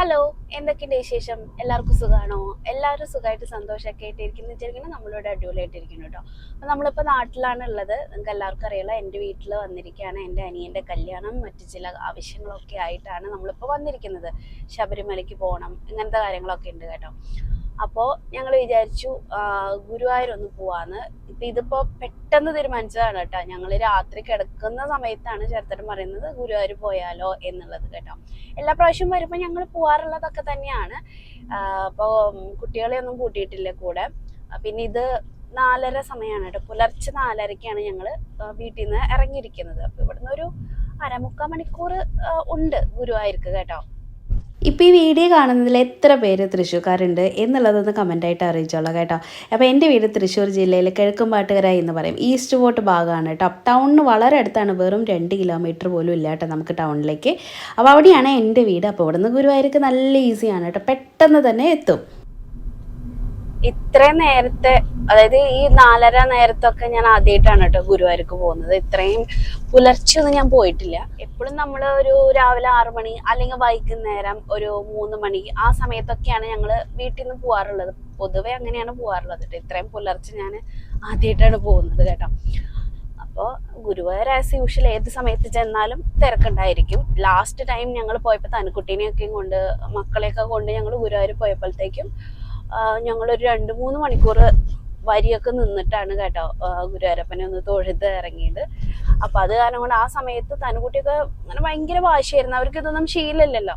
Hello എന്തൊക്കെയുണ്ട് വിശേഷം? എല്ലാവർക്കും സുഖമാണോ എല്ലാവരും സുഖമായിട്ട് സന്തോഷമൊക്കെ ആയിട്ടിരിക്കുന്നു. വെച്ചിരിക്കുന്നത് നമ്മളിവിടെ അടിപൊളിയായിട്ടിരിക്കുന്നു കേട്ടോ. അപ്പം നമ്മളിപ്പോൾ നാട്ടിലാണ് ഉള്ളത് നിങ്ങൾക്ക് എല്ലാവർക്കും അറിയാലോ എന്റെ വീട്ടിൽ വന്നിരിക്കുകയാണ്. എന്റെ അനിയന്റെ കല്യാണം മറ്റു ചില ആവശ്യങ്ങളൊക്കെ ആയിട്ടാണ് നമ്മളിപ്പോൾ വന്നിരിക്കുന്നത്. ശബരിമലയ്ക്ക് പോകണം ഇങ്ങനത്തെ കാര്യങ്ങളൊക്കെ ഉണ്ട് കേട്ടോ. അപ്പോൾ ഞങ്ങൾ വിചാരിച്ചു ഗുരുവായൂർ ഒന്ന് പോവാന്ന്. ഇപ്പൊ ഇതിപ്പോ പെട്ടെന്ന് തീരുമാനിച്ചതാണ് കേട്ടോ. ഞങ്ങൾ രാത്രി കിടക്കുന്ന സമയത്താണ് ചേർത്തൻ പറയുന്നത് ഗുരുവായൂർ പോയാലോ എന്നുള്ളത് കേട്ടോ. എല്ലാ പ്രാവശ്യവും വരുമ്പോൾ ഞങ്ങൾ പോവാറുള്ളതൊക്കെ തന്നെയാണ്. അപ്പോ കുട്ടികളെ ഒന്നും കൂട്ടിയിട്ടില്ല കൂടെ. പിന്നെ ഇത് നാലര സമയമാണ് കേട്ടോ. പുലർച്ചെ നാലരക്കാണ് ഞങ്ങൾ വീട്ടിൽ നിന്ന് ഇറങ്ങിയിരിക്കുന്നത്. അപ്പോൾ ഇവിടുന്ന് ഒരു അരമുക്കാൽ മണിക്കൂർ ഉണ്ട് ഗുരുവായൂർക്ക് കേട്ടോ. ഇപ്പോൾ ഈ വീഡിയോ കാണുന്നതിൽ എത്ര പേര് തൃശ്ശൂർക്കാരുണ്ട് എന്നുള്ളതൊന്ന് കമന്റായിട്ട് അറിയിച്ചോളാം കേട്ടോ. അപ്പോൾ എന്റെ വീട് തൃശ്ശൂർ ജില്ലയിൽ കിഴക്കുംപാട്ടുകര എന്ന് പറയും. ഈസ്റ്റ് ഫോർട്ട് ഭാഗമാണ് കേട്ടോ. ടൗണിന് വളരെ അടുത്താണ്. വെറും രണ്ട് കിലോമീറ്റർ പോലും ഇല്ല കേട്ടോ നമുക്ക് ടൗണിലേക്ക്. അപ്പോൾ അവിടെയാണ് എന്റെ വീട്. അപ്പോൾ ഇവിടുന്ന് ഗുരുവായൂർക്ക് നല്ല ഈസിയാണ് കേട്ടോ. പെട്ടെന്ന് തന്നെ എത്തും. ഇത്രയും നേരത്തെ അതായത് ഈ നാലര നേരത്തൊക്കെ ഞാൻ ആദ്യമായിട്ടാണ് കേട്ടോ ഗുരുവായൂർക്ക് പോകുന്നത്. ഇത്രയും പുലർച്ചെ ഒന്നും ഞാൻ പോയിട്ടില്ല. എപ്പോഴും നമ്മൾ ഒരു രാവിലെ ആറു മണി അല്ലെങ്കിൽ വൈകുന്നേരം ഒരു മൂന്ന് മണി ആ സമയത്തൊക്കെയാണ് ഞങ്ങൾ വീട്ടിൽ നിന്ന് പോകാറുള്ളത് പൊതുവെ അങ്ങനെയാണ് പോകാറുള്ളത് കേട്ടോ. ഇത്രയും പുലർച്ചെ ഞാൻ ആദ്യമായിട്ടാണ് പോകുന്നത് കേട്ടോ. അപ്പോൾ ഗുരുവായൂർ ആസ് യൂഷ്വൽ ഏത് സമയത്ത് ചെന്നാലും തിരക്കുണ്ടായിരിക്കും. ലാസ്റ്റ് ടൈം ഞങ്ങൾ പോയപ്പോൾ തനുക്കുട്ടീനെയൊക്കെയും കൊണ്ട് മക്കളെയൊക്കെ കൊണ്ട് ഞങ്ങൾ ഗുരുവായൂർ പോയപ്പോഴത്തേക്കും ഞങ്ങളൊരു രണ്ട് മൂന്ന് മണിക്കൂർ വരിയൊക്കെ നിന്നിട്ടാണ് കേട്ടോ ഗുരുവായൂരപ്പനെ ഒന്ന് തൊഴുത് ഇറങ്ങിയത്. അപ്പൊ അത് കാരണം കൊണ്ട് ആ സമയത്ത് തനുകുട്ടിയൊക്കെ അങ്ങനെ ഭയങ്കര വാശിയായിരുന്നു. അവർക്ക് ഇതൊന്നും ശീലല്ലല്ലോ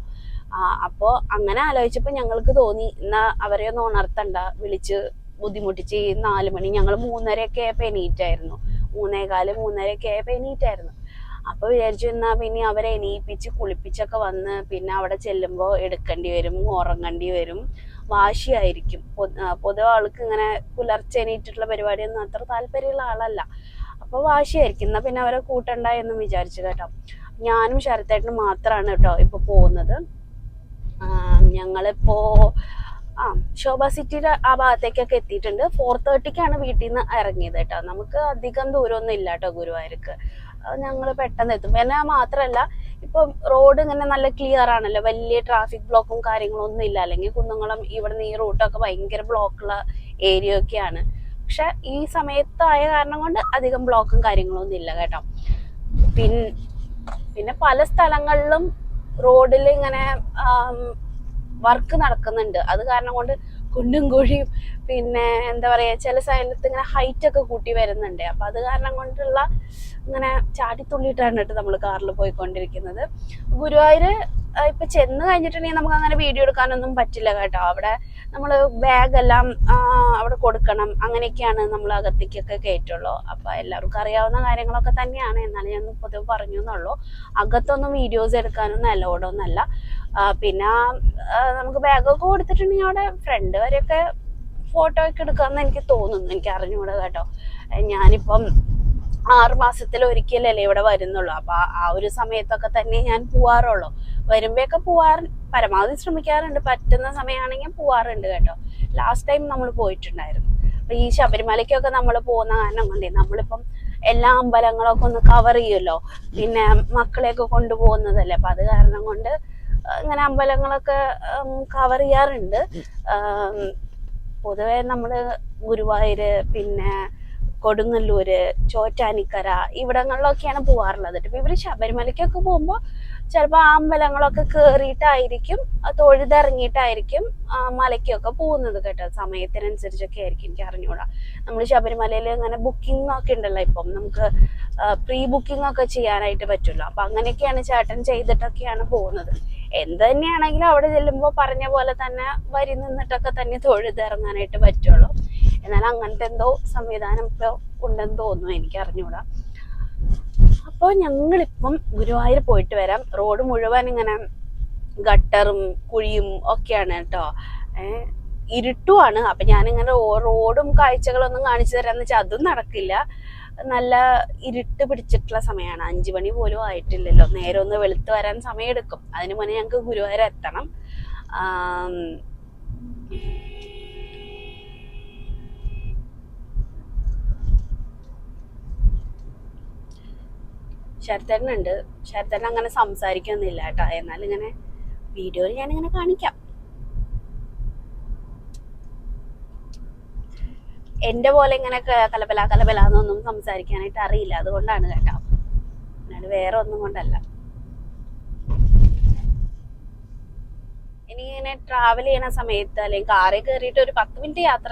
ആ അപ്പോ അങ്ങനെ ആലോചിച്ചപ്പോ ഞങ്ങൾക്ക് തോന്നി എന്നാ അവരെ ഒന്ന് ഉണർത്തണ്ട വിളിച്ച് ബുദ്ധിമുട്ടിച്ച് നാല് മണി ഞങ്ങൾ മൂന്നരയൊക്കെ ആയപ്പോ എണീറ്റായിരുന്നു. മൂന്നേകാൽ മൂന്നരയൊക്കെ ആയപ്പോ എണീറ്റായിരുന്നു. അപ്പൊ വിചാരിച്ചു എന്നാ പിന്നെ അവരെ എണീപ്പിച്ച് കുളിപ്പിച്ചൊക്കെ വന്ന് പിന്നെ അവിടെ ചെല്ലുമ്പോൾ എടുക്കേണ്ടി വരും ഉറങ്ങേണ്ടി വരും. വാശിയായിരിക്കും. പൊതുവെ ആൾക്ക് ഇങ്ങനെ പുലർച്ചെ എണീറ്റിട്ടുള്ള പരിപാടിയൊന്നും അത്ര താല്പര്യമുള്ള ആളല്ല. അപ്പൊ വാശിയായിരിക്കും. എന്നാ പിന്നെ അവരെ കൂട്ടണ്ട എന്നും വിചാരിച്ചു കേട്ടോ. ഞാനും ശരത്തേട്ടനും മാത്രമാണ് കേട്ടോ ഇപ്പൊ പോകുന്നത്. ഞങ്ങളിപ്പോ ആ ശോഭ സിറ്റിയുടെ ആ ഭാഗത്തേക്കൊക്കെ എത്തിയിട്ടുണ്ട്. ഫോർ തേർട്ടിക്കാണ് വീട്ടിൽ നിന്ന് ഇറങ്ങിയത് കേട്ടോ. നമുക്ക് അധികം ദൂരമൊന്നും ഇല്ല കേട്ടോ ഗുരുവായൂർക്ക്. ഞങ്ങൾ പെട്ടെന്ന് എത്തും. പിന്നെ മാത്രമല്ല ഇപ്പൊ റോഡ് ഇങ്ങനെ നല്ല ക്ലിയർ ആണല്ലോ. വലിയ ട്രാഫിക് ബ്ലോക്കും കാര്യങ്ങളും ഒന്നും ഇല്ല. അല്ലെങ്കിൽ കുന്നംകുളം നിന്ന് ഈ റൂട്ടൊക്കെ ഭയങ്കര ബ്ലോക്കുള്ള ഏരിയ ഒക്കെയാണ്. പക്ഷെ ഈ സമയത്തായ കാരണം കൊണ്ട് അധികം ബ്ലോക്കും കാര്യങ്ങളും ഒന്നും ഇല്ല കേട്ടോ. പിൻ പിന്നെ പല സ്ഥലങ്ങളിലും റോഡിൽ ഇങ്ങനെ വർക്ക് നടക്കുന്നുണ്ട്. അത് കാരണം കൊണ്ട് കുണ്ടും കുഴിയും പിന്നെ എന്താ പറയാ ചില സ്ഥലത്ത് ഇങ്ങനെ ഹൈറ്റ് ഒക്കെ കൂട്ടി വരുന്നുണ്ട്. അപ്പൊ അത് കാരണം കൊണ്ടുള്ള ഇങ്ങനെ ചാടിത്തുള്ളിയിട്ടാണ് കേട്ടോ നമ്മൾ കാറിൽ പോയിക്കൊണ്ടിരിക്കുന്നത്. ഗുരുവായൂര് ആ, ഇപ്പൊ ചെന്ന് കഴിഞ്ഞിട്ടുണ്ടെങ്കിൽ നമുക്ക് അങ്ങനെ വീഡിയോ എടുക്കാനൊന്നും പറ്റില്ല കേട്ടോ. അവിടെ നമ്മൾ ബാഗ് എല്ലാം അവിടെ കൊടുക്കണം. അങ്ങനെയൊക്കെയാണ് നമ്മൾ അകത്തേക്കൊക്കെ കയറ്റുള്ളൂ. അപ്പൊ എല്ലാവർക്കും അറിയാവുന്ന കാര്യങ്ങളൊക്കെ തന്നെയാണ്. എന്നാലും ഞാൻ പൊതുവെ പറഞ്ഞു എന്നുള്ളൂ. അകത്തൊന്നും വീഡിയോസ് എടുക്കാനൊന്നും അലോഡൊന്നല്ല പിന്നെ നമുക്ക് ബാഗൊക്കെ കൊടുത്തിട്ടുണ്ടെങ്കിൽ അവിടെ ഫ്രണ്ട് വരെയൊക്കെ ഫോട്ടോ ഒക്കെ എടുക്കാമെന്ന് എനിക്ക് തോന്നുന്നു. എനിക്ക് അറിഞ്ഞുകൂടാ കേട്ടോ. ഞാനിപ്പം ആറ് മാസത്തിൽ ഒരിക്കലല്ലേ ഇവിടെ വരുന്നുള്ളൂ. അപ്പൊ ആ- ഒരു സമയത്തൊക്കെ തന്നെ ഞാൻ പോവാറുള്ളൂ. വരുമ്പോഴൊക്കെ പോവാറ് പരമാവധി ശ്രമിക്കാറുണ്ട്. പറ്റുന്ന സമയമാണെങ്കിൽ പോവാറുണ്ട് കേട്ടോ. ലാസ്റ്റ് ടൈം നമ്മൾ പോയിട്ടുണ്ടായിരുന്നു. അപ്പൊ ഈ ശബരിമലയ്ക്കൊക്കെ നമ്മൾ പോകുന്ന കാരണം കൊണ്ടേ നമ്മളിപ്പം എല്ലാ അമ്പലങ്ങളൊക്കെ ഒന്ന് കവർ ചെയ്യുമല്ലോ. പിന്നെ മക്കളെയൊക്കെ കൊണ്ടുപോകുന്നതല്ലേ. അപ്പൊ അത് കാരണം കൊണ്ട് ഇങ്ങനെ അമ്പലങ്ങളൊക്കെ കവർ ചെയ്യാറുണ്ട്. പൊതുവെ നമ്മൾ ഗുരുവായൂര് പിന്നെ കൊടുങ്ങല്ലൂര് ചോറ്റാനിക്കര ഇവിടങ്ങളിലൊക്കെയാണ് പോവാറുള്ളത്. ഇപ്പൊ ഇവർ ശബരിമലയ്ക്കൊക്കെ പോകുമ്പോൾ ചിലപ്പോൾ അമ്പലങ്ങളൊക്കെ കേറിയിട്ടായിരിക്കും തൊഴുതിറങ്ങിയിട്ടായിരിക്കും മലയ്ക്കൊക്കെ പോകുന്നത് കേട്ടോ. സമയത്തിനനുസരിച്ചൊക്കെ ആയിരിക്കും എനിക്ക് അറിഞ്ഞൂടാ. നമ്മൾ ശബരിമലയിൽ ഇങ്ങനെ ബുക്കിംഗ് ഒക്കെ ഉണ്ടല്ലോ ഇപ്പം. നമുക്ക് പ്രീ ബുക്കിംഗ് ഒക്കെ ചെയ്യാനായിട്ട് പറ്റുമല്ലോ. അപ്പൊ അങ്ങനെയൊക്കെയാണ് ചേട്ടൻ ചെയ്തിട്ടൊക്കെയാണ് പോകുന്നത്. എന്ത് തന്നെയാണെങ്കിലും അവിടെ ചെല്ലുമ്പോൾ പറഞ്ഞ പോലെ തന്നെ വരി നിന്നിട്ടൊക്കെ തന്നെ തൊഴുതിറങ്ങാനായിട്ട് പറ്റുള്ളൂ. എന്നാൽ അങ്ങനത്തെ എന്തോ സംവിധാനം ഇപ്പോൾ ഉണ്ടെന്ന് തോന്നുന്നു എനിക്ക് അറിഞ്ഞുകൂടാ അപ്പോൾ ഞങ്ങളിപ്പം ഗുരുവായൂർ പോയിട്ട് വരാം. റോഡ് മുഴുവൻ ഇങ്ങനെ ഗട്ടറും കുഴിയും ഒക്കെയാണ് കേട്ടോ. ഇരുട്ടുമാണ് അപ്പൊ ഞാനിങ്ങനെ റോഡും കാഴ്ചകളൊന്നും കാണിച്ചു തരാന്ന് വെച്ചാൽ അതും നടക്കില്ല. നല്ല ഇരുട്ട് പിടിച്ചിട്ടുള്ള സമയമാണ് അഞ്ചു മണി പോലും ആയിട്ടില്ലല്ലോ. നേരെ ഒന്ന് വെളുത്ത് വരാൻ സമയമെടുക്കും അതിന് മുന്നേ ഞങ്ങൾക്ക് ഗുരുവായൂർ എത്തണം. ശരത്തേട്ടനുണ്ട്. ശരത്തേട്ടൻ അങ്ങനെ സംസാരിക്കൊന്നുമില്ല കേട്ടോ. എന്നാൽ ഇങ്ങനെ വീഡിയോയിൽ ഞാനിങ്ങനെ കാണിക്കാം. എന്റെ പോലെ ഇങ്ങനെ കലബല കലബല എന്നൊന്നും സംസാരിക്കാനായിട്ട് അറിയില്ല. അതുകൊണ്ടാണ് കേട്ടോ. അല്ലാണ്ട് വേറെ ഒന്നും കൊണ്ടല്ല. ഇങ്ങനെ ട്രാവൽ ചെയ്യണ സമയത്ത് അല്ലെങ്കിൽ കാറിൽ കയറിയിട്ട് ഒരു പത്ത് മിനിറ്റ് യാത്ര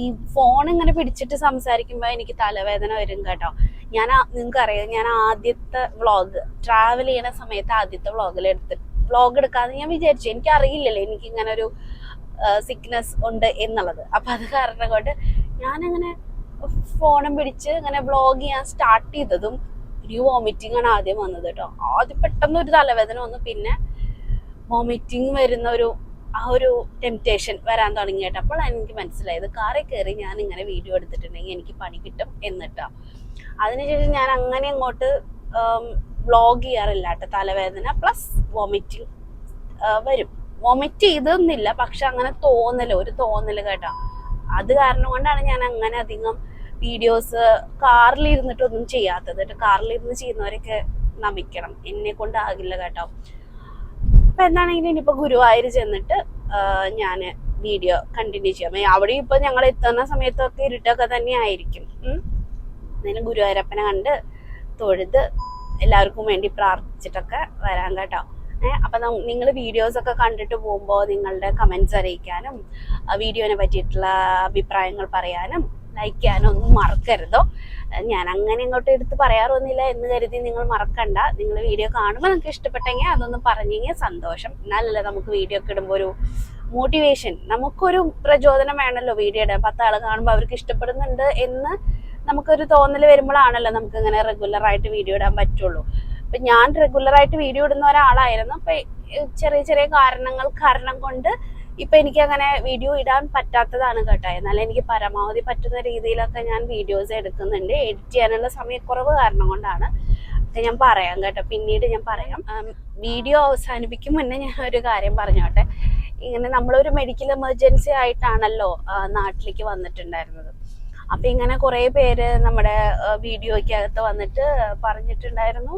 ഈ ഫോൺ ഇങ്ങനെ പിടിച്ചിട്ട് സംസാരിക്കുമ്പോൾ എനിക്ക് തലവേദന വരും കേട്ടോ. ഞാൻ നിങ്ങൾക്ക് അറിയാം ഞാൻ ആദ്യത്തെ വ്ളോഗ് ട്രാവൽ ചെയ്യണ സമയത്ത് ആദ്യത്തെ വ്ളോഗിൽ എടുത്ത് വ്ളോഗ് എടുക്കാതെ ഞാൻ വിചാരിച്ചു. എനിക്ക് അറിയില്ലല്ലോ എനിക്ക് ഇങ്ങനെ ഒരു സിക്നെസ് ഉണ്ട് എന്നുള്ളത്. അപ്പൊ അത് കാരണം കൊണ്ട് ഞാനങ്ങനെ ഫോണും പിടിച്ച് ഇങ്ങനെ വ്ളോഗ് ചെയ്യാൻ സ്റ്റാർട്ട് ചെയ്തതും ഒരു വോമിറ്റിംഗ് ആണ് ആദ്യം വന്നത് കേട്ടോ. ആദ്യം പെട്ടെന്ന് ഒരു തലവേദന വന്നു. പിന്നെ വോമിറ്റിംഗ് വരുന്ന ഒരു ആ ഒരു ടെംപ്റ്റേഷൻ വരാൻ തുടങ്ങി കേട്ടോ. അപ്പോൾ എനിക്ക് മനസ്സിലായത് കാറിൽ കയറി ഞാൻ ഇങ്ങനെ വീഡിയോ എടുത്തിട്ടുണ്ടെങ്കിൽ എനിക്ക് പണി കിട്ടും എന്നിട്ടാ അതിനുശേഷം ഞാൻ അങ്ങനെ അങ്ങോട്ട് വ്ളോഗ് ചെയ്യാറില്ല കേട്ടോ. തലവേദന പ്ലസ് വോമിറ്റിംഗ് വരും. വൊമിറ്റ് ചെയ്തൊന്നുമില്ല പക്ഷെ അങ്ങനെ തോന്നൽ ഒരു തോന്നൽ കേട്ടോ. അത് കാരണം കൊണ്ടാണ് ഞാൻ അങ്ങനെ അധികം വീഡിയോസ് കാറിൽ ഇരുന്നിട്ടൊന്നും ചെയ്യാത്തത് കേട്ടോ. കാറിലിരുന്ന് ചെയ്യുന്നവരൊക്കെ നമിക്കണം. എന്നെ കൊണ്ടാകില്ല കേട്ടോ. അപ്പൊ എന്താണെങ്കിലും ഇനിയിപ്പോ ഗുരുവായൂർ ചെന്നിട്ട് ഞാൻ വീഡിയോ കണ്ടിന്യൂ ചെയ്യാം. അവിടെ ഇപ്പൊ ഞങ്ങൾ എത്തുന്ന സമയത്തൊക്കെ ഇരുട്ടൊക്കെ തന്നെ ആയിരിക്കും. എന്നാലും ഗുരുവായൂരപ്പനെ കണ്ട് തൊഴുത് എല്ലാവർക്കും വേണ്ടി പ്രാർത്ഥിച്ചിട്ടൊക്കെ വരാൻ കേട്ടോ. അപ്പൊ നിങ്ങൾ വീഡിയോസ് ഒക്കെ കണ്ടിട്ട് പോകുമ്പോൾ നിങ്ങളുടെ കമന്റ്സ് അറിയിക്കാനും വീഡിയോനെ പറ്റിയിട്ടുള്ള അഭിപ്രായങ്ങൾ പറയാനും ലൈക്ക് ചെയ്യാനും ഒന്നും മറക്കരുതോ. ഞാൻ അങ്ങനെ ഇങ്ങോട്ട് എടുത്ത് പറയാറൊന്നുമില്ല എന്ന് കരുതി നിങ്ങൾ മറക്കണ്ട. നിങ്ങൾ വീഡിയോ കാണുമ്പോൾ നിങ്ങൾക്ക് ഇഷ്ടപ്പെട്ടെങ്കിൽ അതൊന്ന് പറഞ്ഞെങ്കിൽ സന്തോഷം. എന്നാലല്ലേ നമുക്ക് വീഡിയോ ഒക്കെ ഇടുമ്പോൾ ഒരു മോട്ടിവേഷൻ നമുക്കൊരു പ്രചോദനം വേണമല്ലോ വീഡിയോ ഇടാൻ. പത്താൾ കാണുമ്പോൾ അവർക്ക് ഇഷ്ടപ്പെടുന്നുണ്ട് എന്ന് നമുക്കൊരു തോന്നൽ വരുമ്പോഴാണല്ലോ നമുക്ക് ഇങ്ങനെ റെഗുലർ ആയിട്ട് വീഡിയോ ഇടാൻ പറ്റുള്ളൂ. അപ്പൊ ഞാൻ റെഗുലർ ആയിട്ട് വീഡിയോ ഇടുന്ന ഒരാളായിരുന്നു. അപ്പൊ ചെറിയ ചെറിയ കാരണങ്ങൾ കാരണം കൊണ്ട് ഇപ്പൊ എനിക്ക് അങ്ങനെ വീഡിയോ ഇടാൻ പറ്റാത്തതാണ് കേട്ടോ. എന്നാൽ എനിക്ക് പരമാവധി പറ്റുന്ന രീതിയിലൊക്കെ ഞാൻ വീഡിയോസ് എടുക്കുന്നുണ്ട്. എഡിറ്റ് ചെയ്യാനുള്ള സമയക്കുറവ് കാരണം കൊണ്ടാണ് അത് ഞാൻ പറയാം കേട്ടോ. പിന്നീട് ഞാൻ പറയാം. വീഡിയോ അവസാനിപ്പിക്കും മുന്നേ ഞാൻ ഒരു കാര്യം പറഞ്ഞോട്ടെ. ഇങ്ങനെ നമ്മളൊരു മെഡിക്കൽ എമർജൻസി ആയിട്ടാണല്ലോ നാട്ടിലേക്ക് വന്നിട്ടുണ്ടായിരുന്നത്. അപ്പൊ ഇങ്ങനെ കുറെ പേര് നമ്മുടെ വീഡിയോയ്ക്കകത്ത് വന്നിട്ട് പറഞ്ഞിട്ടുണ്ടായിരുന്നു.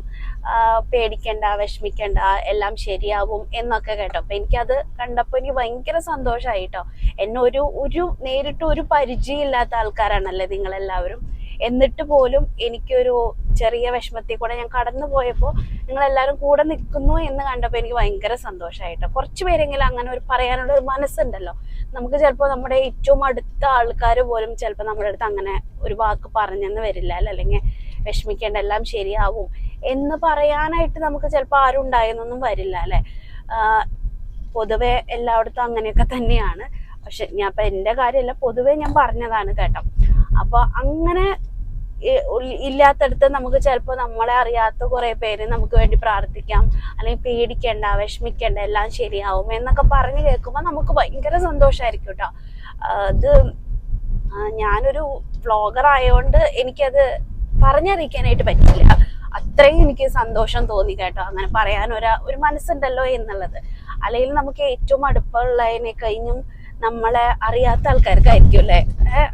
പേടിക്കണ്ട വിഷമിക്കണ്ട എല്ലാം ശരിയാവും എന്നൊക്കെ കേട്ടോ. അപ്പൊ എനിക്കത് കണ്ടപ്പോ എനിക്ക് ഭയങ്കര സന്തോഷമായി കേട്ടോ എന്നെ ഒരു ഒരു നേരിട്ട് ഒരു പരിചയമില്ലാത്ത ആൾക്കാരാണല്ലേ നിങ്ങളെല്ലാവരും. എന്നിട്ട് പോലും എനിക്കൊരു ചെറിയ വിഷമത്തിൽ കൂടെ ഞാൻ കടന്നു പോയപ്പോൾ നിങ്ങളെല്ലാവരും കൂടെ നിൽക്കുന്നു എന്ന് കണ്ടപ്പോൾ എനിക്ക് ഭയങ്കര സന്തോഷമായിട്ട് കുറച്ച് പേരെങ്കിലും അങ്ങനെ ഒരു പറയാനുള്ള ഒരു മനസ്സുണ്ടല്ലോ. നമുക്ക് ചിലപ്പോൾ നമ്മുടെ ഏറ്റവും അടുത്ത ആൾക്കാർ പോലും ചിലപ്പോൾ നമ്മുടെ അടുത്ത് അങ്ങനെ ഒരു വാക്ക് പറഞ്ഞെന്ന് വരില്ല. അല്ലെങ്കിൽ വിഷമിക്കേണ്ട എല്ലാം ശരിയാവും എന്ന് പറയാനായിട്ട് നമുക്ക് ചിലപ്പോൾ ആരും ഉണ്ടായെന്നൊന്നും വരില്ല അല്ലെ? പൊതുവെ എല്ലായിടത്തും അങ്ങനെയൊക്കെ തന്നെയാണ്. പക്ഷെ ഞാൻ ഇപ്പം എന്റെ കാര്യമല്ല പൊതുവേ ഞാൻ പറഞ്ഞതാണ് കേട്ടോ. അപ്പൊ അങ്ങനെ ഇല്ലാത്തടത്ത് നമുക്ക് ചിലപ്പോൾ നമ്മളെ അറിയാത്ത കുറെ പേര് നമുക്ക് വേണ്ടി പ്രാർത്ഥിക്കാം. അല്ലെങ്കിൽ പേടിക്കണ്ട വിഷമിക്കണ്ട എല്ലാം ശരിയാവും എന്നൊക്കെ പറഞ്ഞു കേൾക്കുമ്പോൾ നമുക്ക് ഭയങ്കര സന്തോഷമായിരിക്കും കേട്ടോ അത് ഞാനൊരു വ്ളോഗർ ആയതുകൊണ്ട് എനിക്കത് പറഞ്ഞറിയിക്കാനായിട്ട് പറ്റില്ല അത്രയും എനിക്ക് സന്തോഷം തോന്നി കേട്ടോ. അങ്ങനെ പറയാൻ ഒരു ഒരു മനസ്സുണ്ടല്ലോ എന്നുള്ളത്. അല്ലെങ്കിൽ നമുക്ക് ഏറ്റവും അടുപ്പമുള്ളതിനെ കഴിഞ്ഞും നമ്മളെ അറിയാത്ത ആൾക്കാർക്കായിരിക്കും അല്ലേ?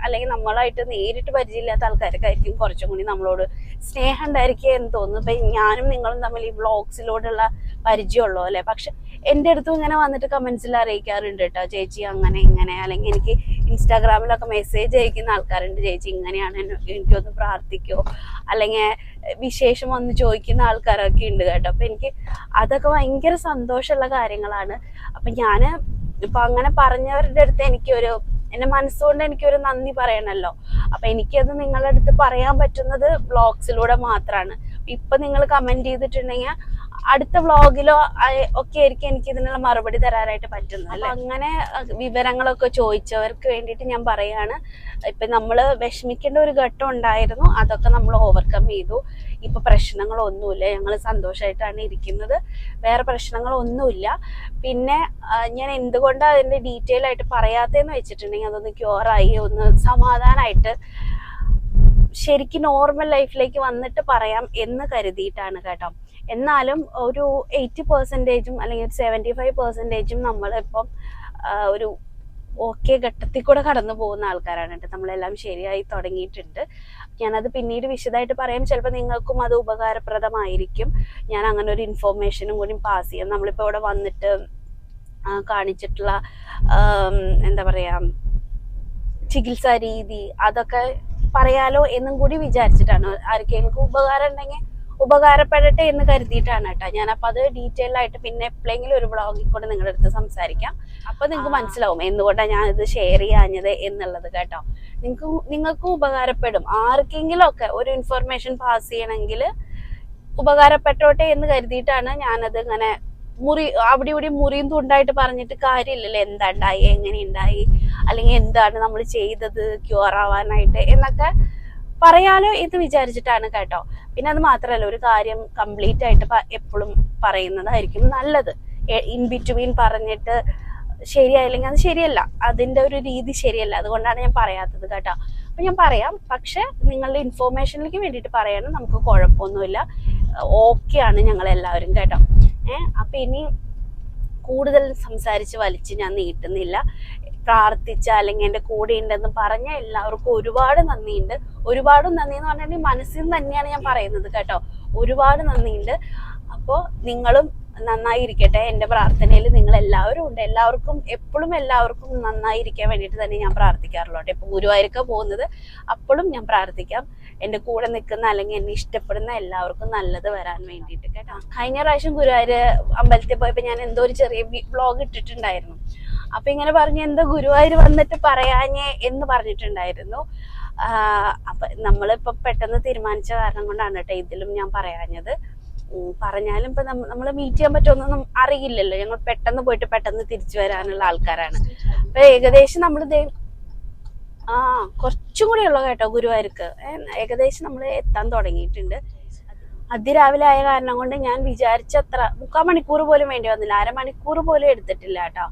അല്ലെങ്കിൽ നമ്മളായിട്ട് നേരിട്ട് പരിചയമില്ലാത്ത ആൾക്കാർക്കായിരിക്കും കുറച്ചും കൂടി നമ്മളോട് സ്നേഹം ഉണ്ടായിരിക്കുക എന്ന് തോന്നുന്നു. ഇപ്പൊ ഞാനും നിങ്ങളും തമ്മിൽ ഈ വ്ളോഗ്സിലോടുള്ള പരിചയമുള്ളൂ അല്ലെ? പക്ഷെ എന്റെ അടുത്തും ഇങ്ങനെ വന്നിട്ട് കമന്റ്സിൽ അറിയിക്കാറുണ്ട് കേട്ടോ. ചേച്ചി അങ്ങനെ ഇങ്ങനെ. അല്ലെങ്കിൽ എനിക്ക് ഇൻസ്റ്റാഗ്രാമിലൊക്കെ മെസ്സേജ് അയക്കുന്ന ആൾക്കാരുണ്ട്. ചേച്ചി ഇങ്ങനെയാണ് എനിക്കൊന്ന് പ്രാർത്ഥിക്കോ. അല്ലെങ്കിൽ വിശേഷം വന്ന് ചോദിക്കുന്ന ആൾക്കാരൊക്കെ ഉണ്ട് കേട്ടോ. അപ്പൊ എനിക്ക് അതൊക്കെ ഭയങ്കര സന്തോഷമുള്ള കാര്യങ്ങളാണ്. അപ്പൊ ഞാൻ ഇപ്പൊ അങ്ങനെ പറഞ്ഞവരുടെ അടുത്ത് എനിക്കൊരു എന്റെ മനസ്സുകൊണ്ട് എനിക്കൊരു നന്ദി പറയണല്ലോ. അപ്പൊ എനിക്കത് നിങ്ങളുടെ അടുത്ത് പറയാൻ പറ്റുന്നത് വ്ളോഗ്സിലൂടെ മാത്രമാണ് ഇപ്പൊ നിങ്ങൾ കമന്റ് ചെയ്തിട്ടുണ്ടെങ്കിൽ അടുത്ത വ്ളോഗിലോ ഒക്കെ ആയിരിക്കും എനിക്ക് ഇതിനുള്ള മറുപടി തരാനായിട്ട് പറ്റുന്നത് അപ്പൊ അങ്ങനെ വിവരങ്ങളൊക്കെ ചോദിച്ചവർക്ക് വേണ്ടിയിട്ട് ഞാൻ പറയാണ്. ഇപ്പൊ നമ്മൾ വിഷമിക്കേണ്ട ഒരു ഘട്ടം ഉണ്ടായിരുന്നു അതൊക്കെ നമ്മൾ ഓവർകം ചെയ്തു. ഇപ്പൊ പ്രശ്നങ്ങളൊന്നുമില്ല. ഞങ്ങൾ സന്തോഷമായിട്ടാണ് ഇരിക്കുന്നത്. വേറെ പ്രശ്നങ്ങളൊന്നുമില്ല. പിന്നെ ഞാൻ എന്തുകൊണ്ടാണ് അതിന്റെ ഡീറ്റെയിൽ ആയിട്ട് പറയാത്തതെന്ന് വെച്ചിട്ടുണ്ടെങ്കിൽ അതൊന്ന് ക്യൂറായി ഒന്ന് സമാധാനമായിട്ട് ശരിക്കും നോർമൽ ലൈഫിലേക്ക് വന്നിട്ട് പറയാം എന്ന് കരുതിയിട്ടാണ് കേട്ടോ. എന്നാലും ഒരു എയ്റ്റി പെർസെന്റേജും അല്ലെങ്കിൽ സെവന്റി ഫൈവ് പെർസെന്റേജും നമ്മളിപ്പം ഒരു ഓക്കെ ഘട്ടത്തിൽ കൂടെ കടന്നു പോകുന്ന ആൾക്കാരാണ് കേട്ടോ. നമ്മളെല്ലാം ശരിയായി തുടങ്ങിയിട്ടുണ്ട്. ഞാനത് പിന്നീട് വിശദമായിട്ട് പറയാം. ചിലപ്പോൾ നിങ്ങൾക്കും അത് ഉപകാരപ്രദമായിരിക്കും. ഞാൻ അങ്ങനെ ഒരു ഇൻഫോർമേഷനും കൂടി പാസ് ചെയ്യാം. നമ്മളിപ്പോൾ ഇവിടെ വന്നിട്ട് കാണിച്ചിട്ടുള്ള എന്താ പറയാ ചികിത്സാ രീതി അതൊക്കെ പറയാലോ എന്നും കൂടി വിചാരിച്ചിട്ടാണ്. ആർക്കെങ്കിലും ഉപകാരം ഉണ്ടെങ്കിൽ ഉപകാരപ്പെടട്ടെ എന്ന് കരുതിയിട്ടാണ് കേട്ടോ ഞാൻ അപ്പൊ അത് ഡീറ്റെയിൽ ആയിട്ട് പിന്നെ എപ്പോഴെങ്കിലും ഒരു ബ്ലോഗിൽ കൂടെ നിങ്ങളുടെ അടുത്ത് സംസാരിക്കാം. അപ്പൊ നിങ്ങൾക്ക് മനസ്സിലാവും എന്തുകൊണ്ടാണ് ഞാൻ ഇത് ഷെയർ ചെയ്യാഞ്ഞത് എന്നുള്ളത് കേട്ടോ. നിങ്ങൾക്ക് നിങ്ങൾക്ക് ഉപകാരപ്പെടും. ആർക്കെങ്കിലും ഒക്കെ ഒരു ഇൻഫർമേഷൻ പാസ് ചെയ്യണമെങ്കിൽ ഉപകാരപ്പെട്ടോട്ടെ എന്ന് കരുതിയിട്ടാണ് ഞാനത് ഇങ്ങനെ മുറി അവിടെ ഇവിടെ മുറിയും തുണ്ടായിട്ട് പറഞ്ഞിട്ട് കാര്യമില്ലല്ലോ? എന്താ ഉണ്ടായി? എങ്ങനെ ഉണ്ടായി? അല്ലെങ്കിൽ എന്താണ് നമ്മൾ ചെയ്തത്? ക്യൂർ ആവാനായിട്ട് എന്നൊക്കെ പറയാലോ എന്ന് വിചാരിച്ചിട്ടാണ് കേട്ടോ. പിന്നെ അത് മാത്രമല്ല ഒരു കാര്യം കംപ്ലീറ്റ് ആയിട്ട് എപ്പോഴും പറയുന്നതായിരിക്കും നല്ലത്. ഇൻ ബിറ്റ്വീൻ പറഞ്ഞിട്ട് ശരിയായില്ലെങ്കിൽ അത് ശരിയല്ല. അതിന്റെ ഒരു രീതി ശരിയല്ല. അതുകൊണ്ടാണ് ഞാൻ പറയാത്തത് കേട്ടോ. അപ്പൊ ഞാൻ പറയാം. പക്ഷെ നിങ്ങളുടെ ഇൻഫോർമേഷനിലേക്ക് വേണ്ടിയിട്ട് പറയാനും നമുക്ക് കുഴപ്പമൊന്നുമില്ല. ഓക്കെ ആണ് ഞങ്ങൾ എല്ലാവരും കേട്ടോ. ഏഹ് അപ്പൊ ഇനി കൂടുതൽ സംസാരിച്ച് വലിച്ച് ഞാൻ നീട്ടുന്നില്ല. പ്രാർത്ഥിച്ച അല്ലെങ്കിൽ എന്റെ കൂടെ ഉണ്ടെന്ന് പറഞ്ഞ എല്ലാവർക്കും ഒരുപാട് നന്ദിയുണ്ട്. ഒരുപാട് നന്ദി എന്ന് പറഞ്ഞിട്ടുണ്ടെങ്കിൽ മനസ്സിൽ തന്നെയാണ് ഞാൻ പറയുന്നത് കേട്ടോ. ഒരുപാട് നന്ദിയുണ്ട്. അപ്പോൾ നിങ്ങളും നന്നായിരിക്കട്ടെ. എന്റെ പ്രാർത്ഥനയിൽ നിങ്ങൾ എല്ലാവരും ഉണ്ട്. എല്ലാവർക്കും എപ്പോഴും എല്ലാവർക്കും നന്നായിരിക്കാൻ വേണ്ടിയിട്ട് തന്നെ ഞാൻ പ്രാർത്ഥിക്കാറുള്ളൂ കേട്ടോ. ഇപ്പൊ ഗുരുവായൂരൊക്കെ പോകുന്നത് അപ്പോഴും ഞാൻ പ്രാർത്ഥിക്കാം. എന്റെ കൂടെ നിൽക്കുന്ന അല്ലെങ്കിൽ എന്നെ ഇഷ്ടപ്പെടുന്ന എല്ലാവർക്കും നല്ലത് വരാൻ വേണ്ടിയിട്ട് കേട്ടോ. കഴിഞ്ഞ പ്രാവശ്യം ഗുരുവായൂർ അമ്പലത്തിൽ പോയപ്പോൾ ഞാൻ എന്തോ ഒരു ചെറിയ വ്ലോഗ് ഇട്ടിട്ടുണ്ടായിരുന്നു. അപ്പൊ ഇങ്ങനെ പറഞ്ഞു എന്താ ഗുരുവായൂർ വന്നിട്ട് പറയാഞ്ഞേ എന്ന് പറഞ്ഞിട്ടുണ്ടായിരുന്നു. അപ്പൊ നമ്മളിപ്പോ പെട്ടെന്ന് തീരുമാനിച്ച കാരണം കൊണ്ടാണ് കേട്ടോ ഇതിലും ഞാൻ പറയാഞ്ഞത്. പറഞ്ഞാലും ഇപ്പൊ നമ്മൾ മീറ്റ് ചെയ്യാൻ പറ്റുമെന്നൊന്നും അറിയില്ലല്ലോ. ഞങ്ങൾ പെട്ടെന്ന് പോയിട്ട് പെട്ടെന്ന് തിരിച്ചു വരാനുള്ള ആൾക്കാരാണ്. അപ്പൊ ഏകദേശം നമ്മൾ ആ കുറച്ചും കൂടി ഉള്ളു കേട്ടോ ഗുരുവായൂർക്ക്. ഏകദേശം നമ്മൾ എത്താൻ തുടങ്ങിയിട്ടുണ്ട്. അതിരാവിലെ ആയ കാരണം കൊണ്ട് ഞാൻ വിചാരിച്ചത്ര മുക്കാൽ മണിക്കൂർ പോലും വേണ്ടി വന്നില്ല. അരമണിക്കൂർ പോലും എടുത്തിട്ടില്ല കേട്ടോ.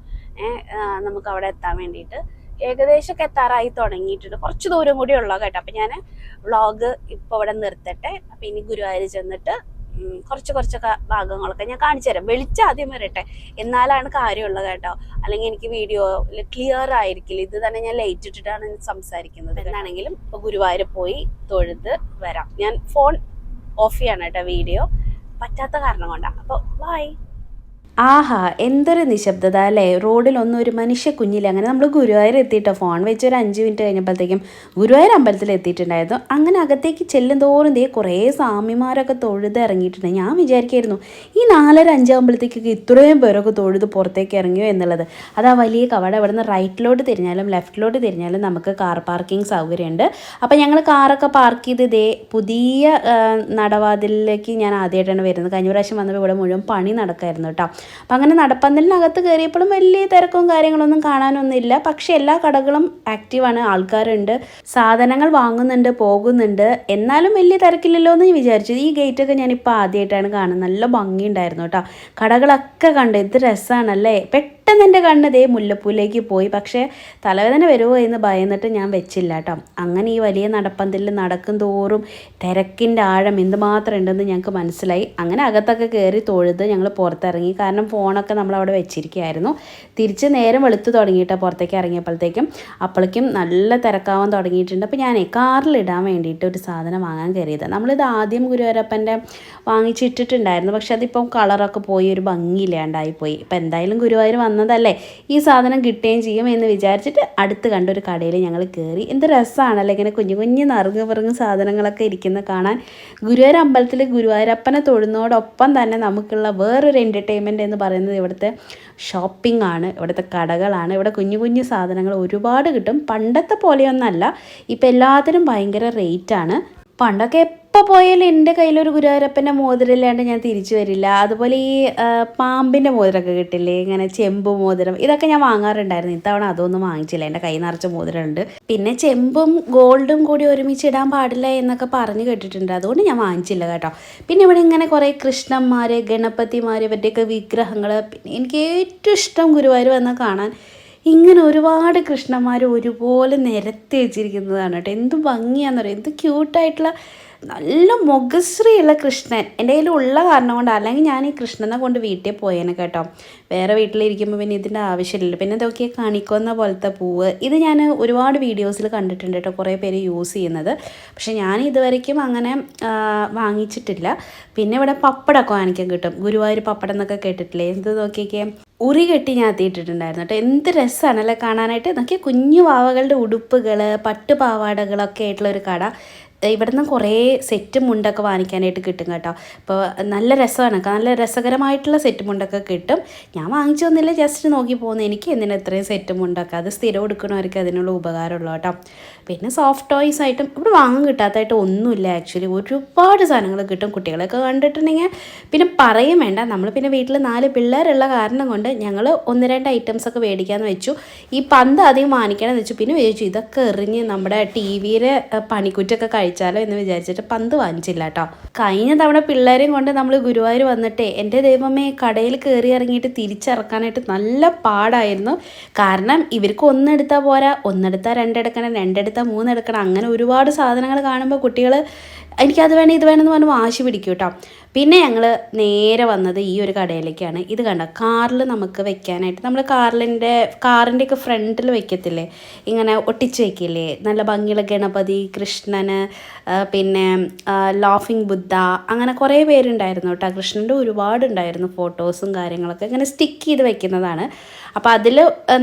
നമുക്ക് അവിടെ എത്താൻ വേണ്ടിയിട്ട്. ഏകദേശമൊക്കെ എത്താറായി തുടങ്ങിയിട്ടുണ്ട്. കുറച്ച് ദൂരം കൂടി ഉള്ളൂ കേട്ടോ. അപ്പം ഞാൻ വ്ളോഗ് ഇപ്പോൾ ഇവിടെ നിർത്തട്ടെ. അപ്പം ഇനി ഗുരുവായൂർ ചെന്നിട്ട് കുറച്ച് കുറച്ചൊക്കെ ഭാഗങ്ങളൊക്കെ ഞാൻ കാണിച്ചു തരാം. വെളിച്ചം ആദ്യം വരട്ടെ. എന്നാലാണ് കാര്യമുള്ളത് കേട്ടോ. അല്ലെങ്കിൽ എനിക്ക് വീഡിയോ ക്ലിയർ ആയിരിക്കില്ല. ഇത് തന്നെ ഞാൻ ലൈറ്റ് ഇട്ടിട്ടാണ് സംസാരിക്കുന്നത്. എന്നാണെങ്കിലും ഇപ്പൊ ഗുരുവായൂർ പോയി തൊഴുത് വരാം. ഞാൻ ഫോൺ ഓഫ് ചെയ്യാണ് കേട്ടോ വീഡിയോ. പറ്റാത്ത കാരണം കൊണ്ടാണ്. അപ്പോൾ ബൈ ആഹാ എന്തൊരു നിശബ്ദത അല്ലേ? റോഡിലൊന്നും ഒരു മനുഷ്യ കുഞ്ഞില്ല? അങ്ങനെ നമ്മൾ ഗുരുവായൂർ എത്തിയിട്ടോ ഫോൺ വെച്ച് ഒരു അഞ്ച് മിനിറ്റ് കഴിഞ്ഞപ്പോഴത്തേക്കും ഗുരുവായൂർ അമ്പലത്തിൽ എത്തിയിട്ടുണ്ടായിരുന്നു. അങ്ങനെ അകത്തേക്ക് ചെല്ലും തോറും ദേ കുറേ സ്വാമിമാരൊക്കെ തൊഴുത് ഇറങ്ങിയിട്ടുണ്ട്. ഞാൻ വിചാരിക്കായിരുന്നു ഈ നാലര അഞ്ചാകുമ്പോഴത്തേക്കൊക്കെ ഇത്രയും പേരൊക്കെ തൊഴുത് പുറത്തേക്ക് ഇറങ്ങിയോ എന്നുള്ളത്. അത് ആ വലിയ കവട അവിടെ നിന്ന് റൈറ്റിലോട്ട് തിരിഞ്ഞാലും ലെഫ്റ്റിലോട്ട് തിരിഞ്ഞാലും നമുക്ക് കാർ പാർക്കിംഗ് സൗകര്യമുണ്ട്. അപ്പോൾ ഞങ്ങൾ കാറൊക്കെ പാർക്ക് ചെയ്ത് ദേ പുതിയ നടവാതിലേക്ക് ഞാൻ ആദ്യമായിട്ടാണ് വരുന്നത്. കഴിഞ്ഞ പ്രാവശ്യം വന്നപ്പോൾ ഇവിടെ മുഴുവൻ പണി നടക്കായിരുന്നു കേട്ടോ. അപ്പം അങ്ങനെ നടപ്പന്തലിനകത്ത് കയറിയപ്പോഴും വലിയ തിരക്കും കാര്യങ്ങളൊന്നും കാണാനൊന്നുമില്ല. പക്ഷേ എല്ലാ കടകളും ആക്റ്റീവാണ് ആൾക്കാരുണ്ട്. സാധനങ്ങൾ വാങ്ങുന്നുണ്ട് പോകുന്നുണ്ട്. എന്നാലും വലിയ തിരക്കില്ലല്ലോ എന്ന് വിചാരിച്ചു. ഈ ഗേറ്റൊക്കെ ഞാനിപ്പോൾ ആദ്യമായിട്ടാണ് കാണുന്നത്. നല്ല ഭംഗിയുണ്ടായിരുന്നു കേട്ടോ. കടകളൊക്കെ കണ്ട്. എന്ത് രസമാണല്ലേ പെട്ടെന്ന് എന്റെ കണ്ണ് ദേ മുല്ലപ്പൂലേക്ക് പോയി. പക്ഷേ തലവേദന വരുമോ എന്ന് ഭയന്നിട്ട് ഞാൻ വെച്ചില്ല കേട്ടോ. അങ്ങനെ ഈ വലിയ നടപ്പന്തലിൽ നടക്കും തോറും തിരക്കിന്റെ ആഴം എന്തുമാത്രം ഉണ്ടെന്ന് ഞങ്ങൾക്ക് മനസ്സിലായി. അങ്ങനെ അകത്തൊക്കെ കയറി തൊഴുത് ഞങ്ങൾ പുറത്തിറങ്ങി. കാരണം ഫോണൊക്കെ നമ്മൾ അവിടെ വെച്ചിരിക്കുകയായിരുന്നു. തിരിച്ച് നേരം വെളുത്ത് തുടങ്ങിയിട്ട് പുറത്തേക്ക് ഇറങ്ങിയപ്പോഴത്തേക്കും അപ്പോഴേക്കും നല്ല തിരക്കാവാൻ തുടങ്ങിയിട്ടുണ്ട്. അപ്പോൾ ഞാനേ കാറിലിടാൻ വേണ്ടിയിട്ട് ഒരു സാധനം വാങ്ങാൻ കയറിയത് നമ്മളിത് ആദ്യം ഗുരുവായൂരപ്പന്റെ വാങ്ങിച്ചിട്ടിട്ടുണ്ടായിരുന്നു. പക്ഷേ അതിപ്പം കളറൊക്കെ പോയി ഒരു ഭംഗിയില്ലാണ്ടായി പോയി ഇപ്പം എന്തായാലും ഗുരുവായൂർ വന്നതല്ലേ ഈ സാധനം കിട്ടുകയും ചെയ്യും എന്ന് വിചാരിച്ചിട്ട് അടുത്ത് കണ്ട ഒരു കടയിൽ ഞങ്ങൾ കയറി. എന്ത് രസമാണല്ലേ ഇങ്ങനെ കുഞ്ഞു കുഞ്ഞു നറുങ്ങ് പിറങ്ങ് സാധനങ്ങളൊക്കെ ഇരിക്കുന്ന കാണാൻ. ഗുരുവായൂർ അമ്പലത്തിൽ ഗുരുവായൂരപ്പനെ തൊഴുന്നതോടൊപ്പം തന്നെ നമുക്കുള്ള വേറൊരു എന്റർടൈൻമെന്റ് എന്ന് പറയുന്നത് ഇവിടുത്തെ ഷോപ്പിംഗ് ആണ് ഇവിടുത്തെ കടകളാണ്. ഇവിടെ കുഞ്ഞു കുഞ്ഞു സാധനങ്ങൾ ഒരുപാട് കിട്ടും. പണ്ടത്തെ പോലെയൊന്നല്ല. ഇപ്പം എല്ലാത്തിനും ഭയങ്കര റേറ്റാണ് പണ്ടൊക്കെ എപ്പോൾ പോയാലും എന്റെ കയ്യിലൊരു ഗുരുവായൂരപ്പന്റെ മോതിരമില്ലാണ്ട് ഞാൻ തിരിച്ചു വരില്ല. അതുപോലെ ഈ പാമ്പിന്റെ മോതിരമൊക്കെ കിട്ടില്ലേ? ഇങ്ങനെ ചെമ്പ് മോതിരം. ഇതൊക്കെ ഞാൻ വാങ്ങാറുണ്ടായിരുന്നു. ഇത്തവണ അതൊന്നും വാങ്ങിച്ചില്ല. എന്റെ കൈ നിറച്ച മോതിരമുണ്ട്. പിന്നെ ചെമ്പും ഗോൾഡും കൂടി ഒരുമിച്ച് ഇടാൻ പാടില്ല എന്നൊക്കെ പറഞ്ഞു കേട്ടിട്ടുണ്ട്. അതുകൊണ്ട് ഞാൻ വാങ്ങിച്ചില്ല കേട്ടോ. പിന്നെ ഇവിടെ ഇങ്ങനെ കുറേ കൃഷ്ണന്മാർ ഗണപതിമാർ ഇവരുടെയൊക്കെ വിഗ്രഹങ്ങൾ പിന്നെ എനിക്ക് ഏറ്റവും ഇഷ്ടം ഗുരുവായൂർ വന്നാൽ കാണാൻ ഇങ്ങനെ ഒരുപാട് കൃഷ്ണന്മാർ ഒരുപോലെ നിരത്തി വെച്ചിരിക്കുന്നതാണ് കേട്ടോ. എന്ത് ഭംഗിയാണെന്ന് പറയുക എന്ത് ക്യൂട്ടായിട്ടുള്ള നല്ല മുഖശ്രീയുള്ള കൃഷ്ണൻ. എന്റെ കയ്യിൽ ഉള്ള കാരണം കൊണ്ട് അല്ലെങ്കിൽ ഞാൻ ഈ കൃഷ്ണനെ കൊണ്ട് വീട്ടിൽ പോയേനെ കേട്ടോ. വേറെ വീട്ടിലിരിക്കുമ്പോൾ പിന്നെ ഇതിന്റെ ആവശ്യമില്ല പിന്നെ ഇതൊക്കെ കണിക്കുന്ന പോലത്തെ പൂവ്. ഇത് ഞാൻ ഒരുപാട് വീഡിയോസിൽ കണ്ടിട്ടുണ്ട് കേട്ടോ. കുറേ പേര് യൂസ് ചെയ്യുന്നത്. പക്ഷേ ഞാൻ ഇതുവരയ്ക്കും അങ്ങനെ വാങ്ങിച്ചിട്ടില്ല. പിന്നെ ഇവിടെ പപ്പടമൊക്കെ വാങ്ങിക്കാൻ കിട്ടും. ഗുരുവായൂർ പപ്പടം എന്നൊക്കെ കേട്ടിട്ടില്ലേ? എന്ത് നോക്കിയൊക്കെ? ഉറി കെട്ടി ഞാൻ എത്തിയിട്ടുണ്ടായിരുന്നു കേട്ടോ. എന്ത് രസമാണല്ലേ കാണാനായിട്ട്? നോക്കിയാൽ കുഞ്ഞു പാവകളുടെ ഉടുപ്പുകൾ പട്ടുപാവാടകളൊക്കെ ആയിട്ടുള്ള ഒരു കട. ഇവിടുന്ന് കുറേ സെറ്റ് മുണ്ടൊക്കെ വാങ്ങിക്കാനായിട്ട് കിട്ടും കേട്ടോ. അപ്പോൾ നല്ല രസമാണ്. നല്ല രസകരമായിട്ടുള്ള സെറ്റ് മുണ്ടൊക്കെ കിട്ടും. ഞാൻ വാങ്ങിച്ചു വന്നില്ല ജസ്റ്റ് നോക്കി പോകുന്നത് എനിക്ക് എന്തിനാ ഇത്രയും സെറ്റ് മുണ്ടൊക്കെ? അത് സ്ഥിരം എടുക്കണവർക്ക് അതിനുള്ള ഉപകാരമുള്ളൂ കേട്ടോ. പിന്നെ സോഫ്റ്റ് ടോയ്സ് ആയിട്ടും ഇവിടെ വാങ്ങാൻ കിട്ടാത്തതായിട്ട് ഒന്നുമില്ല ആക്ച്വലി ഒരുപാട് സാധനങ്ങൾ കിട്ടും കുട്ടികളൊക്കെ കണ്ടിട്ടുണ്ടെങ്കിൽ. പിന്നെ പറയും വേണ്ട നമ്മൾ പിന്നെ വീട്ടിൽ നാല് പിള്ളേരുള്ള കാരണം കൊണ്ട് ഞങ്ങൾ ഒന്ന് രണ്ട് ഐറ്റംസ് ഒക്കെ മേടിക്കാമെന്ന് വെച്ചു. ഈ പന്ത് അധികം വാങ്ങിക്കണമെന്ന് വെച്ചു. പിന്നെ വിചാരിച്ചു ഇതൊക്കെ എറിഞ്ഞ് നമ്മുടെ ടി വിയിലെ പണിക്കുറ്റൊക്കെ കഴിച്ചാലോ എന്ന് വിചാരിച്ചിട്ട് പന്ത് വാങ്ങിച്ചില്ല കേട്ടോ. കഴിഞ്ഞ തവണ പിള്ളേരെയും കൊണ്ട് നമ്മൾ ഗുരുവായൂർ വന്നിട്ട് എന്റെ ദൈവമേ കടയിൽ കയറി ഇറങ്ങിയിട്ട് തിരിച്ചിറക്കാനായിട്ട് നല്ല പാടായിരുന്നു. കാരണം ഇവർക്ക് ഒന്നെടുത്താൽ പോരാ ഒന്നെടുത്താൽ രണ്ടെടുക്കണം രണ്ടെടുത്താൽ മൂന്നെടുക്കണം. അങ്ങനെ ഒരുപാട് സാധനങ്ങൾ കാണുമ്പോൾ കുട്ടികൾ എനിക്കത് വേണം ഇത് വേണമെന്ന് പറഞ്ഞ് വാശി പിടിക്കും കേട്ടോ പിന്നെ ഞങ്ങൾ നേരെ വന്നത് ഈ ഒരു കടയിലേക്കാണ്. ഇത് കണ്ട? കാറിൽ നമുക്ക് വെക്കാനായിട്ട് നമ്മൾ കാറിന്റെ കാറിന്റെയൊക്കെ ഫ്രണ്ടിൽ വെക്കത്തില്ലേ? ഇങ്ങനെ ഒട്ടിച്ച് വെക്കില്ലേ? നല്ല ഭംഗിയുള്ള ഗണപതി കൃഷ്ണന് പിന്നെ ലോഫിംഗ് ബുദ്ധ അങ്ങനെ കുറേ പേരുണ്ടായിരുന്നു കേട്ടോ കൃഷ്ണന്റെ ഒരുപാടുണ്ടായിരുന്നു ഫോട്ടോസും കാര്യങ്ങളൊക്കെ. ഇങ്ങനെ സ്റ്റിക്ക് ചെയ്ത് വെക്കുന്നതാണ്. അപ്പോൾ അതിൽ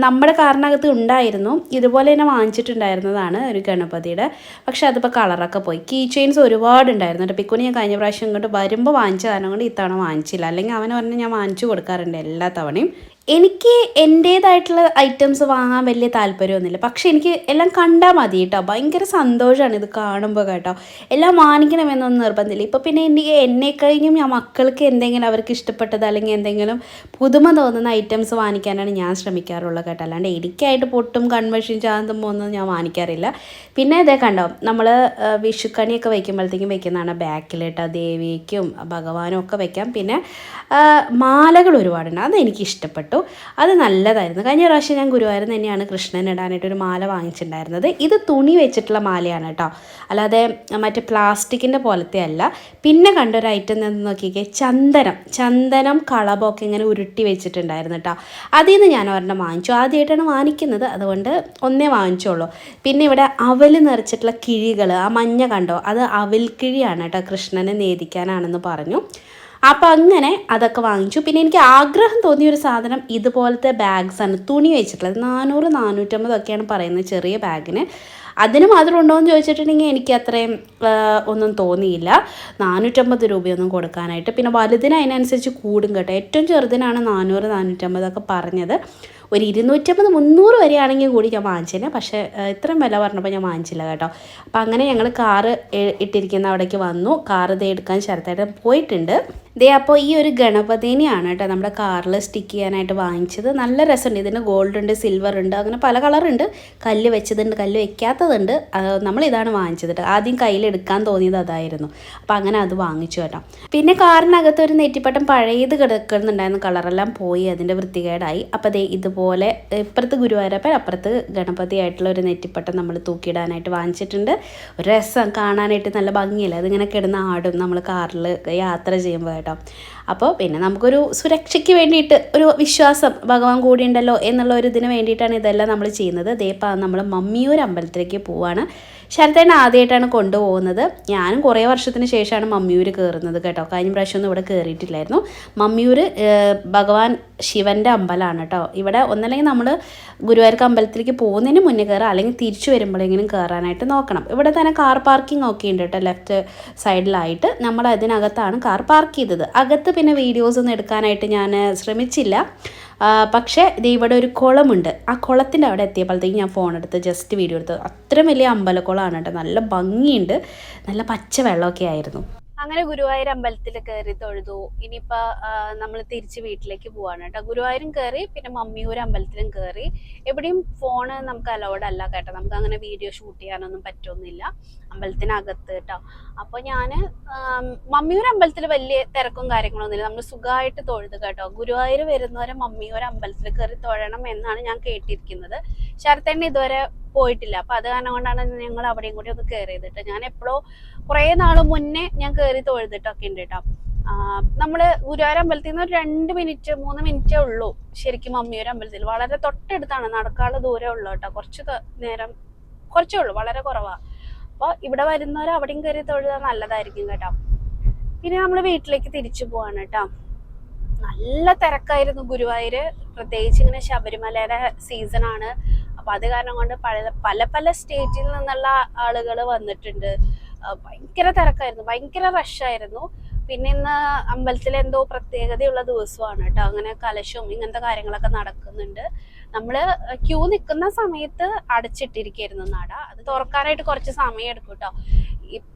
നമ്മുടെ കാറിനകത്ത് ഉണ്ടായിരുന്നു. ഇതുപോലെ തന്നെ വാങ്ങിച്ചിട്ടുണ്ടായിരുന്നതാണ് ഒരു ഗണപതിയുടെ. പക്ഷേ അതിപ്പോൾ കളറൊക്കെ പോയി. കീ ചെയിൻസ് ഒരുപാട് ഉണ്ടായിരുന്നു കേട്ടോ. പിക്കുനി ഞാൻ കഴിഞ്ഞ പ്രാവശ്യം ഇങ്ങോട്ട് വരുമ്പോൾ വാങ്ങിച്ച കാരണം കൊണ്ട് ഇത്തവണ വാങ്ങിച്ചില്ല. അല്ലെങ്കിൽ അവന് പറഞ്ഞ് ഞാൻ വാങ്ങിച്ചു കൊടുക്കാറുണ്ട് എല്ലാ തവണയും. എനിക്ക് എന്റേതായിട്ടുള്ള ഐറ്റംസ് വാങ്ങാൻ വലിയ താല്പര്യമൊന്നുമില്ല. പക്ഷേ എനിക്ക് എല്ലാം കണ്ടാൽ മതി കേട്ടോ. ഭയങ്കര സന്തോഷമാണ് ഇത് കാണുമ്പോൾ കേട്ടോ. എല്ലാം വാങ്ങിക്കണമെന്നൊന്നും നിർബന്ധമില്ല. ഇപ്പോൾ പിന്നെ എനിക്ക് എന്നെ കഴിഞ്ഞും ഞാൻ മക്കൾക്ക് എന്തെങ്കിലും അവർക്ക് ഇഷ്ടപ്പെട്ടത് അല്ലെങ്കിൽ എന്തെങ്കിലും പുതുമ തോന്നുന്ന ഐറ്റംസ് വാങ്ങിക്കാനാണ് ഞാൻ ശ്രമിക്കാറുള്ളത് കേട്ടോ. അല്ലാണ്ട് എനിക്കായിട്ട് പൊട്ടും കൺവെൻഷൻ ചാന്തും ഒന്നും ഞാൻ വാങ്ങിക്കാറില്ല. പിന്നെ ഇതേ കണ്ടോ നമ്മൾ വിഷുക്കണിയൊക്കെ വയ്ക്കുമ്പോഴത്തേക്കും വെക്കുന്നതാണ് ബാക്കിൽ കേട്ടോ. ദേവിക്കും ഭഗവാനും ഒക്കെ വയ്ക്കാം പിന്നെ മാലകൾ ഒരുപാടുണ്ട്. അത് എനിക്ക് ഇഷ്ടപ്പെട്ടു. അത് നല്ലതായിരുന്നു. കഴിഞ്ഞ പ്രാവശ്യം ഞാൻ ഗുരുവായൂർ തന്നെയാണ് കൃഷ്ണൻ ഇടാനായിട്ട് ഒരു മാല വാങ്ങിച്ചിട്ടുണ്ടായിരുന്നത്. ഇത് തുണി വെച്ചിട്ടുള്ള മാലയാണ് കേട്ടോ. അല്ലാതെ മറ്റേ പ്ലാസ്റ്റിക്കിന്റെ പോലത്തെ അല്ല. പിന്നെ കണ്ടൊരു ഐറ്റം എന്ന് നോക്കിക്കേ. ചന്ദനം. ചന്ദനം കളബൊക്കെ ഇങ്ങനെ ഉരുട്ടി വെച്ചിട്ടുണ്ടായിരുന്നു കേട്ടോ. അതിൽ നിന്ന് ഞാൻ ഒരെണ്ണം വാങ്ങിച്ചു. ആദ്യമായിട്ടാണ് വാങ്ങിക്കുന്നത്. അതുകൊണ്ട് ഒന്നേ വാങ്ങിച്ചോളൂ പിന്നെ ഇവിടെ അവൽ നിറച്ചിട്ടുള്ള കിഴികൾ ആ മഞ്ഞ കണ്ടോ? അത് അവൽ കിഴിയാണ് കേട്ടോ കൃഷ്ണനെ നേദിക്കാനാണെന്ന് പറഞ്ഞു. അപ്പോൾ അങ്ങനെ അതൊക്കെ വാങ്ങിച്ചു. പിന്നെ എനിക്ക് ആഗ്രഹം തോന്നിയ ഒരു സാധനം ഇതുപോലത്തെ ബാഗ്സാണ് തുണി വെച്ചിട്ടുള്ളത്. നാനൂറ് നാനൂറ്റമ്പതൊക്കെയാണ് പറയുന്നത് ചെറിയ ബാഗിന് അതിന് മാത്രം ഉണ്ടോ എന്ന് ചോദിച്ചിട്ടുണ്ടെങ്കിൽ എനിക്ക് അത്രയും ഒന്നും തോന്നിയില്ല. നാനൂറ്റമ്പത് രൂപയൊന്നും കൊടുക്കാനായിട്ട്. പിന്നെ വലുതിന് അതിനനുസരിച്ച് കൂടും കേട്ടോ. ഏറ്റവും ചെറുതിനാണ് നാനൂറ് നാനൂറ്റമ്പതൊക്കെ പറഞ്ഞത്. ഒരു ഇരുന്നൂറ്റമ്പത് മുന്നൂറ് വരെയാണെങ്കിൽ കൂടി ഞാൻ വാങ്ങിച്ചേനെ. പക്ഷേ ഇത്രയും വില പറഞ്ഞപ്പോൾ ഞാൻ വാങ്ങിച്ചില്ല കേട്ടോ. അപ്പം അങ്ങനെ ഞങ്ങൾ കാറ് ഇട്ടിരിക്കുന്ന അവിടേക്ക് വന്നു. കാറ് ദേ എടുക്കാൻ ശരത്തായിട്ട് പോയിട്ടുണ്ട്. ദേ അപ്പോൾ ഈ ഒരു ഗണപതിനെയാണ് കേട്ടോ നമ്മുടെ കാറിൽ സ്റ്റിക്ക് ചെയ്യാനായിട്ട് വാങ്ങിച്ചത്. നല്ല രസമുണ്ട്. ഇതിന് ഗോൾഡ് ഉണ്ട് സിൽവർ ഉണ്ട് അങ്ങനെ പല കളറുണ്ട്. കല്ല് വെച്ചതുണ്ട് കല്ല് വെക്കാത്തതുണ്ട്. നമ്മൾ ഇതാണ് വാങ്ങിച്ചത് കേട്ടോ. ആദ്യം കയ്യിലെടുക്കാൻ തോന്നിയത് അതായിരുന്നു. അപ്പോൾ അങ്ങനെ അത് വാങ്ങിച്ചു കേട്ടോ. പിന്നെ കാറിനകത്ത് ഒരു നെറ്റിപ്പട്ടം പഴയത് കിടക്കുന്നുണ്ടായിരുന്നു. കളറെല്ലാം പോയി അതിന്റെ വൃത്തികേടായി. അപ്പോൾ ദേ ഇതുപോലെ ഇപ്പുറത്ത് ഗുരുവായൂരപ്പൻ അപ്പുറത്ത് ഗണപതി ആയിട്ടുള്ള ഒരു നെറ്റിപ്പട്ടം നമ്മൾ തൂക്കിയിടാനായിട്ട് വാങ്ങിച്ചിട്ടുണ്ട്. ഒരു രസം കാണാനായിട്ട് നല്ല ഭംഗിയല്ലേ? അതിങ്ങനെ കിടന്ന ആടും നമ്മൾ കാറിൽ യാത്ര ചെയ്യുമ്പോൾ കേട്ടോ. അപ്പോൾ പിന്നെ നമുക്കൊരു സുരക്ഷയ്ക്ക് വേണ്ടിയിട്ട് ഒരു വിശ്വാസം ഭഗവാൻ കൂടി ഉണ്ടല്ലോ എന്നുള്ള ഒരു ഇതിന് വേണ്ടിയിട്ടാണ് ഇതെല്ലാം നമ്മൾ ചെയ്യുന്നത്. ദയപ്പാ നമ്മൾ മമ്മിയൂർ അമ്പലത്തിലേക്ക് പോവാണ്. ശരത്തേട്ടൻ ആദ്യമായിട്ടാണ് കൊണ്ടുപോകുന്നത്. ഞാനും കുറേ വർഷത്തിന് ശേഷമാണ് മമ്മിയൂർ കയറുന്നത് കേട്ടോ. കഴിഞ്ഞ പ്രാവശ്യമൊന്നും ഇവിടെ കയറിയിട്ടില്ലായിരുന്നു. മമ്മിയൂർ ഭഗവാൻ ശിവന്റെ അമ്പലമാണ് കേട്ടോ. ഇവിടെ ഒന്നല്ലെങ്കിൽ നമ്മൾ ഗുരുവായൂർക്ക് അമ്പലത്തിലേക്ക് പോകുന്നതിന് മുന്നേ കയറുക അല്ലെങ്കിൽ തിരിച്ചു വരുമ്പോഴെങ്കിലും കയറാനായിട്ട് നോക്കണം. ഇവിടെ തന്നെ കാർ പാർക്കിംഗ് ഒക്കെ ഉണ്ട് കേട്ടോ ലെഫ്റ്റ് സൈഡിലായിട്ട് നമ്മൾ അതിനകത്താണ് കാർ പാർക്ക് ചെയ്തത്. അകത്ത് പിന്നെ വീഡിയോസ് ഒന്നും എടുക്കാനായിട്ട് ഞാൻ ശ്രമിച്ചില്ല. പക്ഷേ ദേ ഇവിടെ ഒരു കുളമുണ്ട്. ആ കുളത്തിന്റെ അവിടെ എത്തിയപ്പോഴത്തേക്ക് ഞാൻ ഫോൺ എടുത്ത് ജസ്റ്റ് വീഡിയോ എടുത്ത് അത്രയും വലിയ അമ്പലക്കുളമാണ് കേട്ടോ. നല്ല ഭംഗിയുണ്ട്. നല്ല പച്ച വെള്ളമൊക്കെ ആയിരുന്നു. അങ്ങനെ ഗുരുവായൂർ അമ്പലത്തിൽ കയറി തൊഴുതു. ഇനിയിപ്പോൾ നമ്മൾ തിരിച്ച് വീട്ടിലേക്ക് പോവാണ് കേട്ടോ. ഗുരുവായൂരും കയറി പിന്നെ മമ്മിയൂർ അമ്പലത്തിലും കയറി. എവിടെയും ഫോൺ നമുക്ക് അലൗഡ് അല്ല കേട്ടോ. നമുക്ക് അങ്ങനെ വീഡിയോ ഷൂട്ട് ചെയ്യാനൊന്നും പറ്റൊന്നുമില്ല. അമ്പലത്തിനകത്ത് കേട്ടോ. അപ്പോൾ ഞാൻ മമ്മിയൂർ അമ്പലത്തിൽ വലിയ തിരക്കും കാര്യങ്ങളൊന്നുമില്ല. നമ്മൾ സുഖമായിട്ട് തൊഴുത് കേട്ടോ. ഗുരുവായൂർ വരുന്നവരെ മമ്മിയൂർ അമ്പലത്തിൽ കയറി തൊഴണം എന്നാണ് ഞാൻ കേട്ടിരിക്കുന്നത്. ശരത്തേണ്ണ ഇതുവരെ പോയിട്ടില്ല. അപ്പൊ അത് കാരണം കൊണ്ടാണ് ഞങ്ങൾ അവിടെയും കൂടി ഒന്ന് കയറിയത് കേട്ടോ. ഞാൻ എപ്പോഴോ കുറേ നാൾ മുന്നേ ഞാൻ കയറി തൊഴുതിട്ടൊക്കെ ഉണ്ട് കേട്ടോ. നമ്മൾ ഗുരുവായൂർ അമ്പലത്തിൽ നിന്ന് ഒരു രണ്ട് മിനിറ്റ് മൂന്ന് മിനിറ്റേ ഉള്ളൂ ശരിക്കും മമ്മിയൂർ അമ്പലത്തിൽ. വളരെ തൊട്ടടുത്താണ് നടക്കാനുള്ള ദൂരമേ ഉള്ളൂ കേട്ടോ. കുറച്ച് നേരം കുറച്ചേ ഉള്ളൂ വളരെ കുറവാ. അപ്പൊ ഇവിടെ വരുന്നവർ അവിടെയും കയറി തൊഴുതാൽ നല്ലതായിരിക്കും കേട്ടോ. പിന്നെ നമ്മൾ വീട്ടിലേക്ക് തിരിച്ചു പോവാണ് കേട്ടോ. നല്ല തിരക്കായിരുന്നു ഗുരുവായൂര്. പ്രത്യേകിച്ച് ഇങ്ങനെ ശബരിമലയുടെ സീസൺ ആണ്. അപ്പൊ അത് കാരണം കൊണ്ട് പല പല പല സ്റ്റേറ്റിൽ നിന്നുള്ള ആളുകൾ വന്നിട്ടുണ്ട്. ഭയങ്കര തിരക്കായിരുന്നു. ഭയങ്കര റഷായിരുന്നു പിന്നെ ഇന്ന് അമ്പലത്തിൽ എന്തോ പ്രത്യേകതയുള്ള ദിവസമാണ് കേട്ടോ. അങ്ങനെ കലശവും ഇങ്ങനത്തെ കാര്യങ്ങളൊക്കെ നടക്കുന്നുണ്ട്. നമ്മൾ ക്യൂ നിൽക്കുന്ന സമയത്ത് അടച്ചിട്ടിരിക്കായിരുന്നു നട. അത് തുറക്കാനായിട്ട് കുറച്ച് സമയം എടുക്കും കേട്ടോ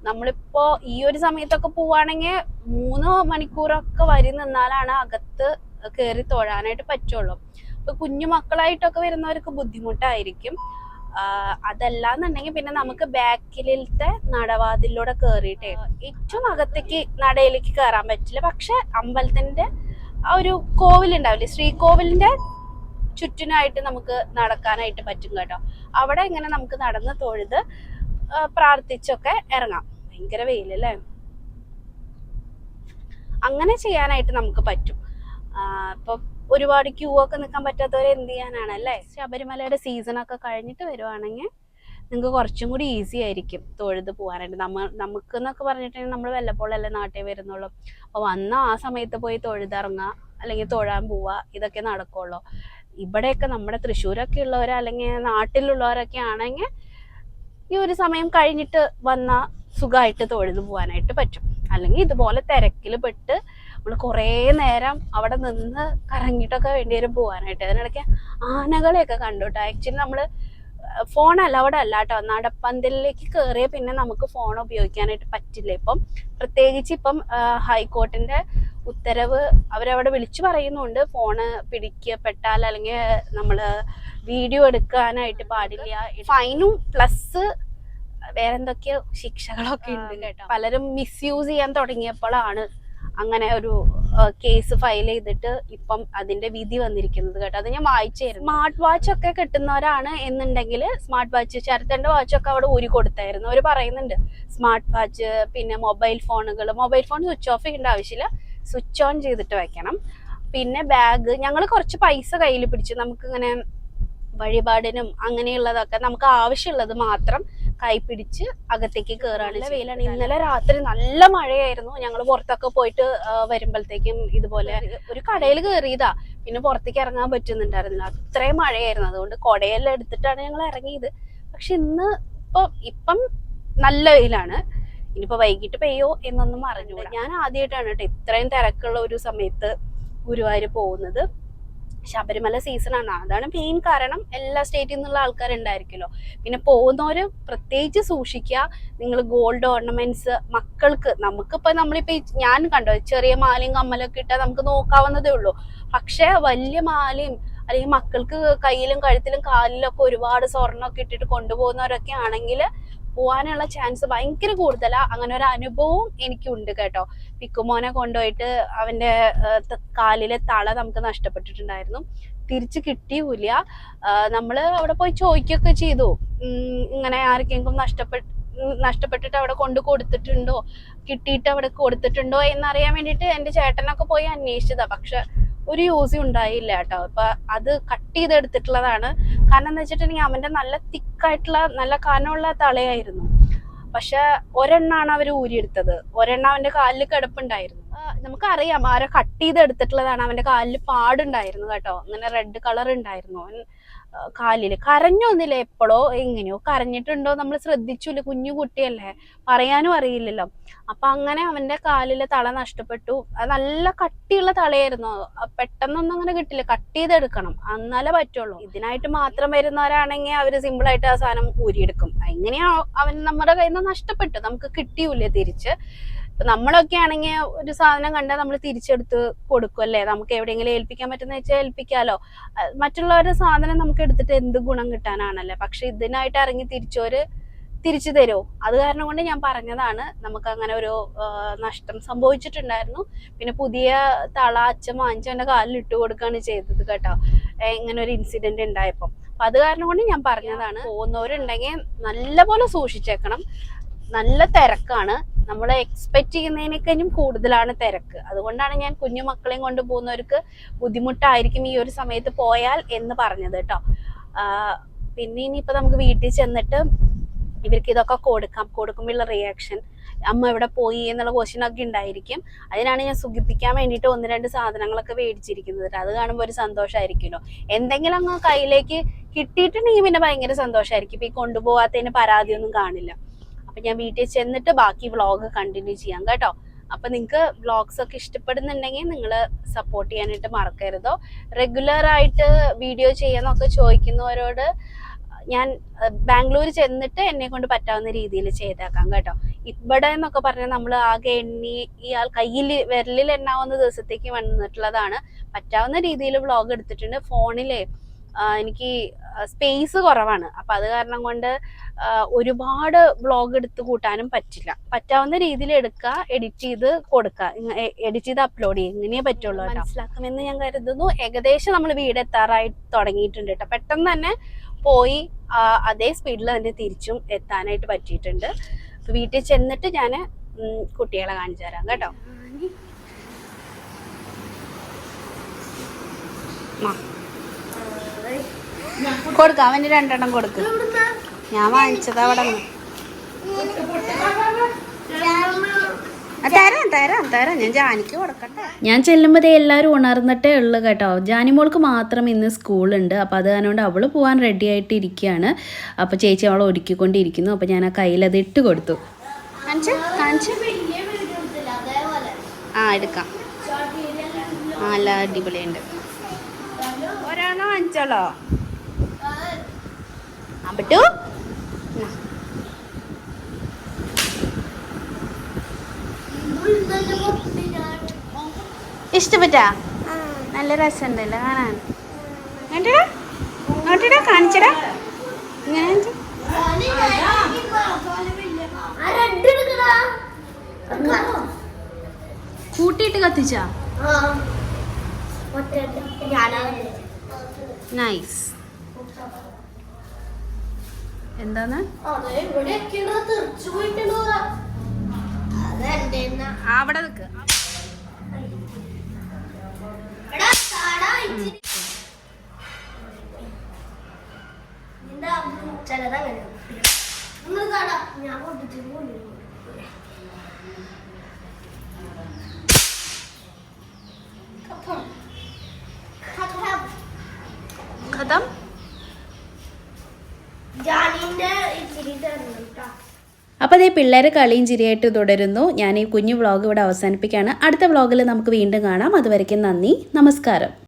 നമ്മളിപ്പോ ഈ ഒരു സമയത്തൊക്കെ പോവാണെങ്കിൽ മൂന്ന് മണിക്കൂറൊക്കെ വരി നിന്നാലാണ് അകത്ത് കയറി തൊഴാനായിട്ട് പറ്റുള്ളൂ. ഇപ്പൊ കുഞ്ഞു മക്കളായിട്ടൊക്കെ വരുന്നവർക്ക് ബുദ്ധിമുട്ടായിരിക്കും. അതല്ല അതല്ലാന്നുണ്ടെങ്കിൽ പിന്നെ നമുക്ക് ബാക്കിലത്തെ നടവാതിലൂടെ കയറിയിട്ടേ ഏറ്റവും അകത്തേക്ക് നടയിലേക്ക് കയറാൻ പറ്റില്ല. പക്ഷെ അമ്പലത്തിന്റെ ആ ഒരു കോവിലുണ്ടാവില്ലേ? ശ്രീകോവിലിന്റെ ചുറ്റിനായിട്ട് നമുക്ക് നടക്കാനായിട്ട് പറ്റും കേട്ടോ. അവിടെ ഇങ്ങനെ നമുക്ക് നടന്ന് തൊഴുത് പ്രാർത്ഥിച്ചൊക്കെ ഇറങ്ങാം. ഭയങ്കര വെയിലല്ലേ? അങ്ങനെ ചെയ്യാനായിട്ട് നമുക്ക് പറ്റും. ഇപ്പൊ ഒരുപാട് ക്യൂ ഒക്കെ നിൽക്കാൻ പറ്റാത്തവർ എന്ത് ചെയ്യാനാണ് അല്ലേ ശബരിമലയുടെ സീസൺ ഒക്കെ കഴിഞ്ഞിട്ട് വരുവാണെങ്കിൽ നിങ്ങൾക്ക് കുറച്ചും കൂടി ഈസി ആയിരിക്കും തൊഴുത് പോകാനായിട്ട്. നമ്മ നമുക്ക് എന്നൊക്കെ പറഞ്ഞിട്ടുണ്ടെങ്കിൽ നമ്മൾ വല്ലപ്പോഴല്ലേ നാട്ടിൽ വരുന്നുള്ളൂ. അപ്പോൾ വന്ന ആ സമയത്ത് പോയി തൊഴുതിറങ്ങുക അല്ലെങ്കിൽ തൊഴാൻ പോവുക ഇതൊക്കെ നടക്കുള്ളൂ. ഇവിടെയൊക്കെ നമ്മുടെ തൃശ്ശൂരൊക്കെ ഉള്ളവർ അല്ലെങ്കിൽ നാട്ടിലുള്ളവരൊക്കെ ആണെങ്കിൽ ഈ ഒരു സമയം കഴിഞ്ഞിട്ട് വന്ന സുഖമായിട്ട് തൊഴുതു പോകാനായിട്ട് പറ്റും. അല്ലെങ്കിൽ ഇതുപോലെ തിരക്കിൽ പെട്ട് നമ്മൾ കുറേ നേരം അവിടെ നിന്ന് കറങ്ങിയിട്ടൊക്കെ വേണ്ടി വരും പോകാനായിട്ട്. അതിനിടയ്ക്ക് ആനകളെയൊക്കെ കണ്ടു കേട്ടോ. ആക്ച്വലി നമ്മൾ ഫോൺ അലൗഡ് അല്ല കേട്ടോ. നടപ്പന്തലിലേക്ക് കയറിയ പിന്നെ നമുക്ക് ഫോൺ ഉപയോഗിക്കാനായിട്ട് പറ്റില്ല. ഇപ്പം പ്രത്യേകിച്ച് ഇപ്പം ഹൈക്കോർട്ടിന്റെ ഉത്തരവ് അവരവിടെ വിളിച്ചു പറയുന്നുണ്ട്. ഫോണ് പിടിക്കപ്പെട്ടാൽ അല്ലെങ്കിൽ നമ്മൾ വീഡിയോ എടുക്കാനായിട്ട് പാടില്ല. ഫൈനും പ്ലസ് വേറെ എന്തൊക്കെയോ ശിക്ഷകളൊക്കെ ഉണ്ട് കേട്ടോ. പലരും മിസ്യൂസ് ചെയ്യാൻ തുടങ്ങിയപ്പോഴാണ് അങ്ങനെ ഒരു കേസ് ഫയൽ ചെയ്തിട്ട് ഇപ്പം അതിന്റെ വിധി വന്നിരിക്കുന്നത് കേട്ടോ. അത് ഞാൻ വായിച്ചായിരുന്നു സ്മാർട്ട് വാച്ച് ഒക്കെ കിട്ടുന്നവരാണ് എന്നുണ്ടെങ്കിൽ സ്മാർട്ട് വാച്ച് ചരത്തേണ്ട വാച്ച് ഒക്കെ അവിടെ ഊരി കൊടുത്തായിരുന്നു. അവർ പറയുന്നുണ്ട് സ്മാർട്ട് വാച്ച് പിന്നെ മൊബൈൽ ഫോണുകൾ മൊബൈൽ ഫോൺ സ്വിച്ച് ഓഫ് ചെയ്യേണ്ട ആവശ്യമില്ല. സ്വിച്ച് ഓൺ ചെയ്തിട്ട് വെക്കണം. പിന്നെ ബാഗ് ഞങ്ങൾ കുറച്ച് പൈസ കയ്യിൽ പിടിച്ചു നമുക്കിങ്ങനെ വഴിപാടിനും അങ്ങനെയുള്ളതൊക്കെ നമുക്ക് ആവശ്യമുള്ളത് മാത്രം കൈ പിടിച്ച് അകത്തേക്ക് കയറാണ് വെയിലാണ് ഇന്നലെ രാത്രി നല്ല മഴയായിരുന്നു. ഞങ്ങൾ പുറത്തൊക്കെ പോയിട്ട് വരുമ്പോഴത്തേക്കും ഇതുപോലെ ഒരു കടയിൽ കയറിയതാ പിന്നെ പുറത്തേക്ക് ഇറങ്ങാൻ പറ്റുന്നുണ്ടായിരുന്നില്ല. അത്രയും മഴയായിരുന്നു. അതുകൊണ്ട് കുടയെല്ലാം എടുത്തിട്ടാണ് ഞങ്ങൾ ഇറങ്ങിയത്. പക്ഷെ ഇന്ന് ഇപ്പം ഇപ്പം നല്ല വെയിലാണ്. ഇനിയിപ്പോ വൈകിട്ട് പെയ്യോ എന്നൊന്നും അറിഞ്ഞില്ല ഞാൻ ആദ്യമായിട്ടാണ് കേട്ടോ ഇത്രയും തിരക്കുള്ള ഒരു സമയത്ത് ഗുരുവായൂർ പോകുന്നത്. ശബരിമല സീസൺ ആണ്. അതാണ് മെയിൻ കാരണം. എല്ലാ സ്റ്റേറ്റിൽ നിന്നുള്ള ആൾക്കാരുണ്ടായിരിക്കുമല്ലോ. പിന്നെ പോകുന്നവര് പ്രത്യേകിച്ച് സൂക്ഷിക്കുക. നിങ്ങൾ ഗോൾഡ് ഓർണമെന്റ്സ് മക്കൾക്ക് നമുക്കിപ്പോ നമ്മളിപ്പോ ഞാൻ കണ്ടോ ചെറിയ മാലയും കമ്മലൊക്കെ ഇട്ടാൽ നമുക്ക് നോക്കാവുന്നതേ ഉള്ളൂ. പക്ഷെ വലിയ മാലയും അല്ലെങ്കിൽ മക്കൾക്ക് കയ്യിലും കഴുത്തിലും കാലിലും ഒക്കെ ഒരുപാട് സ്വർണമൊക്കെ ഇട്ടിട്ട് കൊണ്ടുപോകുന്നവരൊക്കെ ആണെങ്കിൽ പോവാനുള്ള ചാൻസ് ഭയങ്കര കൂടുതലാ. അങ്ങനെ ഒരു അനുഭവം എനിക്കുണ്ട് കേട്ടോ. പിക്കുമോനെ കൊണ്ടുപോയിട്ട് ത- കാലിലെ തള നമുക്ക് നഷ്ടപ്പെട്ടിട്ടുണ്ടായിരുന്നു. തിരിച്ച് കിട്ടിയൂല നമ്മൾ അവിടെ പോയി ചോദിക്കുകയൊക്കെ ചെയ്തു. ഇങ്ങനെ ആർക്കെങ്കിലും നഷ്ടപ്പെട്ട് നഷ്ടപ്പെട്ടിട്ട് അവിടെ കൊണ്ട് കൊടുത്തിട്ടുണ്ടോ? കിട്ടിയിട്ട് അവിടെ കൊടുത്തിട്ടുണ്ടോ എന്നറിയാൻ വേണ്ടിയിട്ട് എന്റെ ചേട്ടനൊക്കെ പോയി അന്വേഷിച്ചതാ. പക്ഷെ ഒരു യൂസും ഉണ്ടായില്ല കേട്ടോ. അപ്പൊ അത് കട്ട് ചെയ്തെടുത്തിട്ടുള്ളതാണ്. കാരണം എന്ന് വെച്ചിട്ടുണ്ടെങ്കിൽ അവന്റെ നല്ല തിക്കായിട്ടുള്ള നല്ല കനമുള്ള തളയായിരുന്നു പക്ഷെ ഒരെണ്ണാണ് അവർ ഊരിയെടുത്തത്. ഒരെണ്ണ അവന്റെ കാലിൽ കിടപ്പുണ്ടായിരുന്നു. നമുക്കറിയാം ആരോ കട്ട് ചെയ്തെടുത്തിട്ടുള്ളതാണ് അവന്റെ കാലിൽ പാടുണ്ടായിരുന്നു കേട്ടോ. അങ്ങനെ റെഡ് കളർ ഉണ്ടായിരുന്നു. കാലിൽ. കരഞ്ഞൊന്നില്ല എപ്പോഴോ എങ്ങനെയോ കരഞ്ഞിട്ടുണ്ടോ? നമ്മൾ ശ്രദ്ധിച്ചില്ല? കുഞ്ഞു കുട്ടിയല്ലേ? പറയാനും അറിയില്ലല്ലോ. അപ്പൊ അങ്ങനെ അവന്റെ കാലിലെ തള നഷ്ടപ്പെട്ടു. അത് നല്ല കട്ടിയുള്ള തളയായിരുന്നു. പെട്ടെന്നൊന്നും അങ്ങനെ കിട്ടില്ല. കട്ട് ചെയ്തെടുക്കണം. എന്നാലേ പറ്റുള്ളൂ. ഇതിനായിട്ട് മാത്രം വരുന്നവരാണെങ്കിൽ അവർ സിമ്പിൾ ആയിട്ട് ആ സാധനം ഊരിയെടുക്കും. എങ്ങനെയാ അവൻ നമ്മുടെ കയ്യിൽ നിന്ന് നഷ്ടപ്പെട്ടു. നമുക്ക് കിട്ടിയൂലേ തിരിച്ച്? നമ്മളൊക്കെ ആണെങ്കിൽ ഒരു സാധനം കണ്ടാൽ നമ്മൾ തിരിച്ചെടുത്ത് കൊടുക്കും അല്ലേ? നമുക്ക് എവിടെയെങ്കിലും ഏൽപ്പിക്കാൻ പറ്റുന്ന വെച്ചാൽ ഏൽപ്പിക്കാലോ. മറ്റുള്ളവരുടെ സാധനം നമുക്ക് എടുത്തിട്ട് എന്ത് ഗുണം കിട്ടാനാണല്ലേ? പക്ഷെ ഇതിനായിട്ട് ഇറങ്ങി തിരിച്ചോര് തിരിച്ചു തരുമോ അത് കാരണം കൊണ്ട് ഞാൻ പറഞ്ഞതാണ്. നമുക്ക് അങ്ങനെ ഒരു നഷ്ടം സംഭവിച്ചിട്ടുണ്ടായിരുന്നു. പിന്നെ പുതിയ തള അച്ഛൻ വാങ്ങിച്ചു എന്റെ കാലിൽ ഇട്ട് കൊടുക്കുകയാണ് ചെയ്തത് കേട്ടോ. ഇങ്ങനെ ഒരു ഇൻസിഡന്റ് ഉണ്ടായപ്പോൾ അപ്പൊ അത് കാരണം കൊണ്ട് ഞാൻ പറഞ്ഞതാണ്. പോകുന്നവരുണ്ടെങ്കിൽ നല്ലപോലെ സൂക്ഷിച്ചേക്കണം. നല്ല തിരക്കാണ്. നമ്മൾ എക്സ്പെക്ട് ചെയ്യുന്നതിനേക്കാളും കൂടുതലാണ് തിരക്ക്. അതുകൊണ്ടാണ് ഞാൻ കുഞ്ഞു മക്കളെയും കൊണ്ട് പോകുന്നവർക്ക് ബുദ്ധിമുട്ടായിരിക്കും ഈ ഒരു സമയത്ത് പോയാൽ എന്ന് പറഞ്ഞത് കേട്ടോ. പിന്നെ ഇനിയിപ്പോൾ നമുക്ക് വീട്ടിൽ ചെന്നിട്ട് ഇവർക്ക് ഇതൊക്കെ കൊടുക്കാം. കൊടുക്കുമ്പോഴുള്ള റിയാക്ഷൻ അമ്മ എവിടെ പോയി? എന്നുള്ള ക്വസ്റ്റ്യൻ ഒക്കെ ഉണ്ടായിരിക്കും. അതിനാണ് ഞാൻ സുഖിപ്പിക്കാൻ വേണ്ടിയിട്ട് ഒന്ന് രണ്ട് സാധനങ്ങളൊക്കെ മേടിച്ചിരിക്കുന്നത് അത് കാണുമ്പോൾ ഒരു സന്തോഷമായിരിക്കുമല്ലോ എന്തെങ്കിലും അങ്ങ് കയ്യിലേക്ക് കിട്ടിയിട്ടുണ്ടെങ്കിൽ പിന്നെ ഭയങ്കര സന്തോഷമായിരിക്കും ഇപ്പം ഈ കൊണ്ടുപോകാത്തതിന് പരാതിയൊന്നും കാണില്ല. അപ്പൊ ഞാൻ വീട്ടിൽ ചെന്നിട്ട് ബാക്കി വ്ളോഗ് കണ്ടിന്യൂ ചെയ്യാം കേട്ടോ. അപ്പൊ നിങ്ങൾക്ക് വ്ളോഗ്സ് ഒക്കെ ഇഷ്ടപ്പെടുന്നുണ്ടെങ്കിൽ നിങ്ങൾ സപ്പോർട്ട് ചെയ്യാനായിട്ട് മറക്കരുതോ. റെഗുലർ ആയിട്ട് വീഡിയോ ചെയ്യാന്നൊക്കെ ചോദിക്കുന്നവരോട് ഞാൻ ബാംഗ്ലൂർ ചെന്നിട്ട് എന്നെ കൊണ്ട് പറ്റാവുന്ന രീതിയിൽ ചെയ്തേക്കാം കേട്ടോ. ഇവിടെ എന്നൊക്കെ പറഞ്ഞാൽ നമ്മൾ ആകെ എണ്ണി ഇയാൾ കയ്യിൽ വിരലിൽ എണ്ണാവുന്ന ദിവസത്തേക്ക് വന്നിട്ടുള്ളതാണ്. പറ്റാവുന്ന രീതിയിൽ വ്ളോഗ് എടുത്തിട്ടുണ്ട്. ഫോണിലെ എനിക്ക് സ്പേസ് കുറവാണ്. അപ്പൊ അത് കാരണം കൊണ്ട് ഒരുപാട് ബ്ലോഗ് എടുത്ത് കൂട്ടാനും പറ്റില്ല. പറ്റാവുന്ന രീതിയിൽ എടുക്കുക എഡിറ്റ് ചെയ്ത് കൊടുക്കുക എഡിറ്റ് ചെയ്ത് അപ്ലോഡ് ചെയ്യുക ഇങ്ങനെയേ പറ്റുള്ളൂ. മനസ്സിലാക്കുമെന്ന് ഞാൻ കരുതുന്നു. ഏകദേശം നമ്മൾ വീട് എത്താറായി തുടങ്ങിയിട്ടുണ്ട് കേട്ടോ. പെട്ടെന്ന് തന്നെ പോയി അതേ സ്പീഡിൽ തന്നെ തിരിച്ചും എത്താനായിട്ട് പറ്റിയിട്ടുണ്ട്. വീട്ടിൽ ചെന്നിട്ട് ഞാൻ കുട്ടികളെ കാണിച്ചു തരാം കേട്ടോ. കൊടുക്ക അവന് രണ്ടെണ്ണം കൊടുക്ക്. ഞാൻ വാങ്ങിച്ചത് അവിടെ നിന്ന്. ആ, തരാം തരാം തരാം. ഞാൻ ജാനിക്ക് കൊടുക്കട്ടെ. ഞാൻ ചെല്ലുമ്പോൾ എല്ലാവരും ഉണർന്നിട്ടേ ഉള്ളൂ കേട്ടോ. ജാനിമോൾക്ക് മാത്രം ഇന്ന് സ്കൂളുണ്ട്. അപ്പോൾ അത് കാരണം അവൾ പോകാൻ റെഡി ആയിട്ട് ഇരിക്കുകയാണ് അപ്പോൾ ചേച്ചി അവളെ ഒരുക്കിക്കൊണ്ടിരിക്കുന്നു. അപ്പോൾ ഞാൻ ആ കയ്യിൽ അത് ഇട്ട് കൊടുത്തു. ആ എടുക്കാം. നല്ല അടിപൊളിയുണ്ട്. ഒരാളോ വാങ്ങിച്ചോളോ. ആ two. ഇഷ്ടപ്പെട്ട? നല്ല രസമുണ്ടല്ലോ കാണാൻ. കേട്ടടാ നോട്ടിടാ കാണിച്ചടാ. ഇങ്ങനെ. കൂട്ടിയിട്ട് കത്തിച്ചാ? നൈസ് എന്താണ് അവിടെ നിൽക്ക് ചിലതങ്ങനെ. ഞാൻ കൊണ്ടിട്ട് അതേ പിള്ളേർ കളിയും ചിരിയായിട്ട് തുടരുന്നു. ഞാൻ ഈ കുഞ്ഞു വ്ളോഗ് ഇവിടെ അവസാനിപ്പിക്കുകയാണ്. അടുത്ത വ്ളോഗിൽ നമുക്ക് വീണ്ടും കാണാം. അതുവരയ്ക്കും നന്ദി. നമസ്കാരം.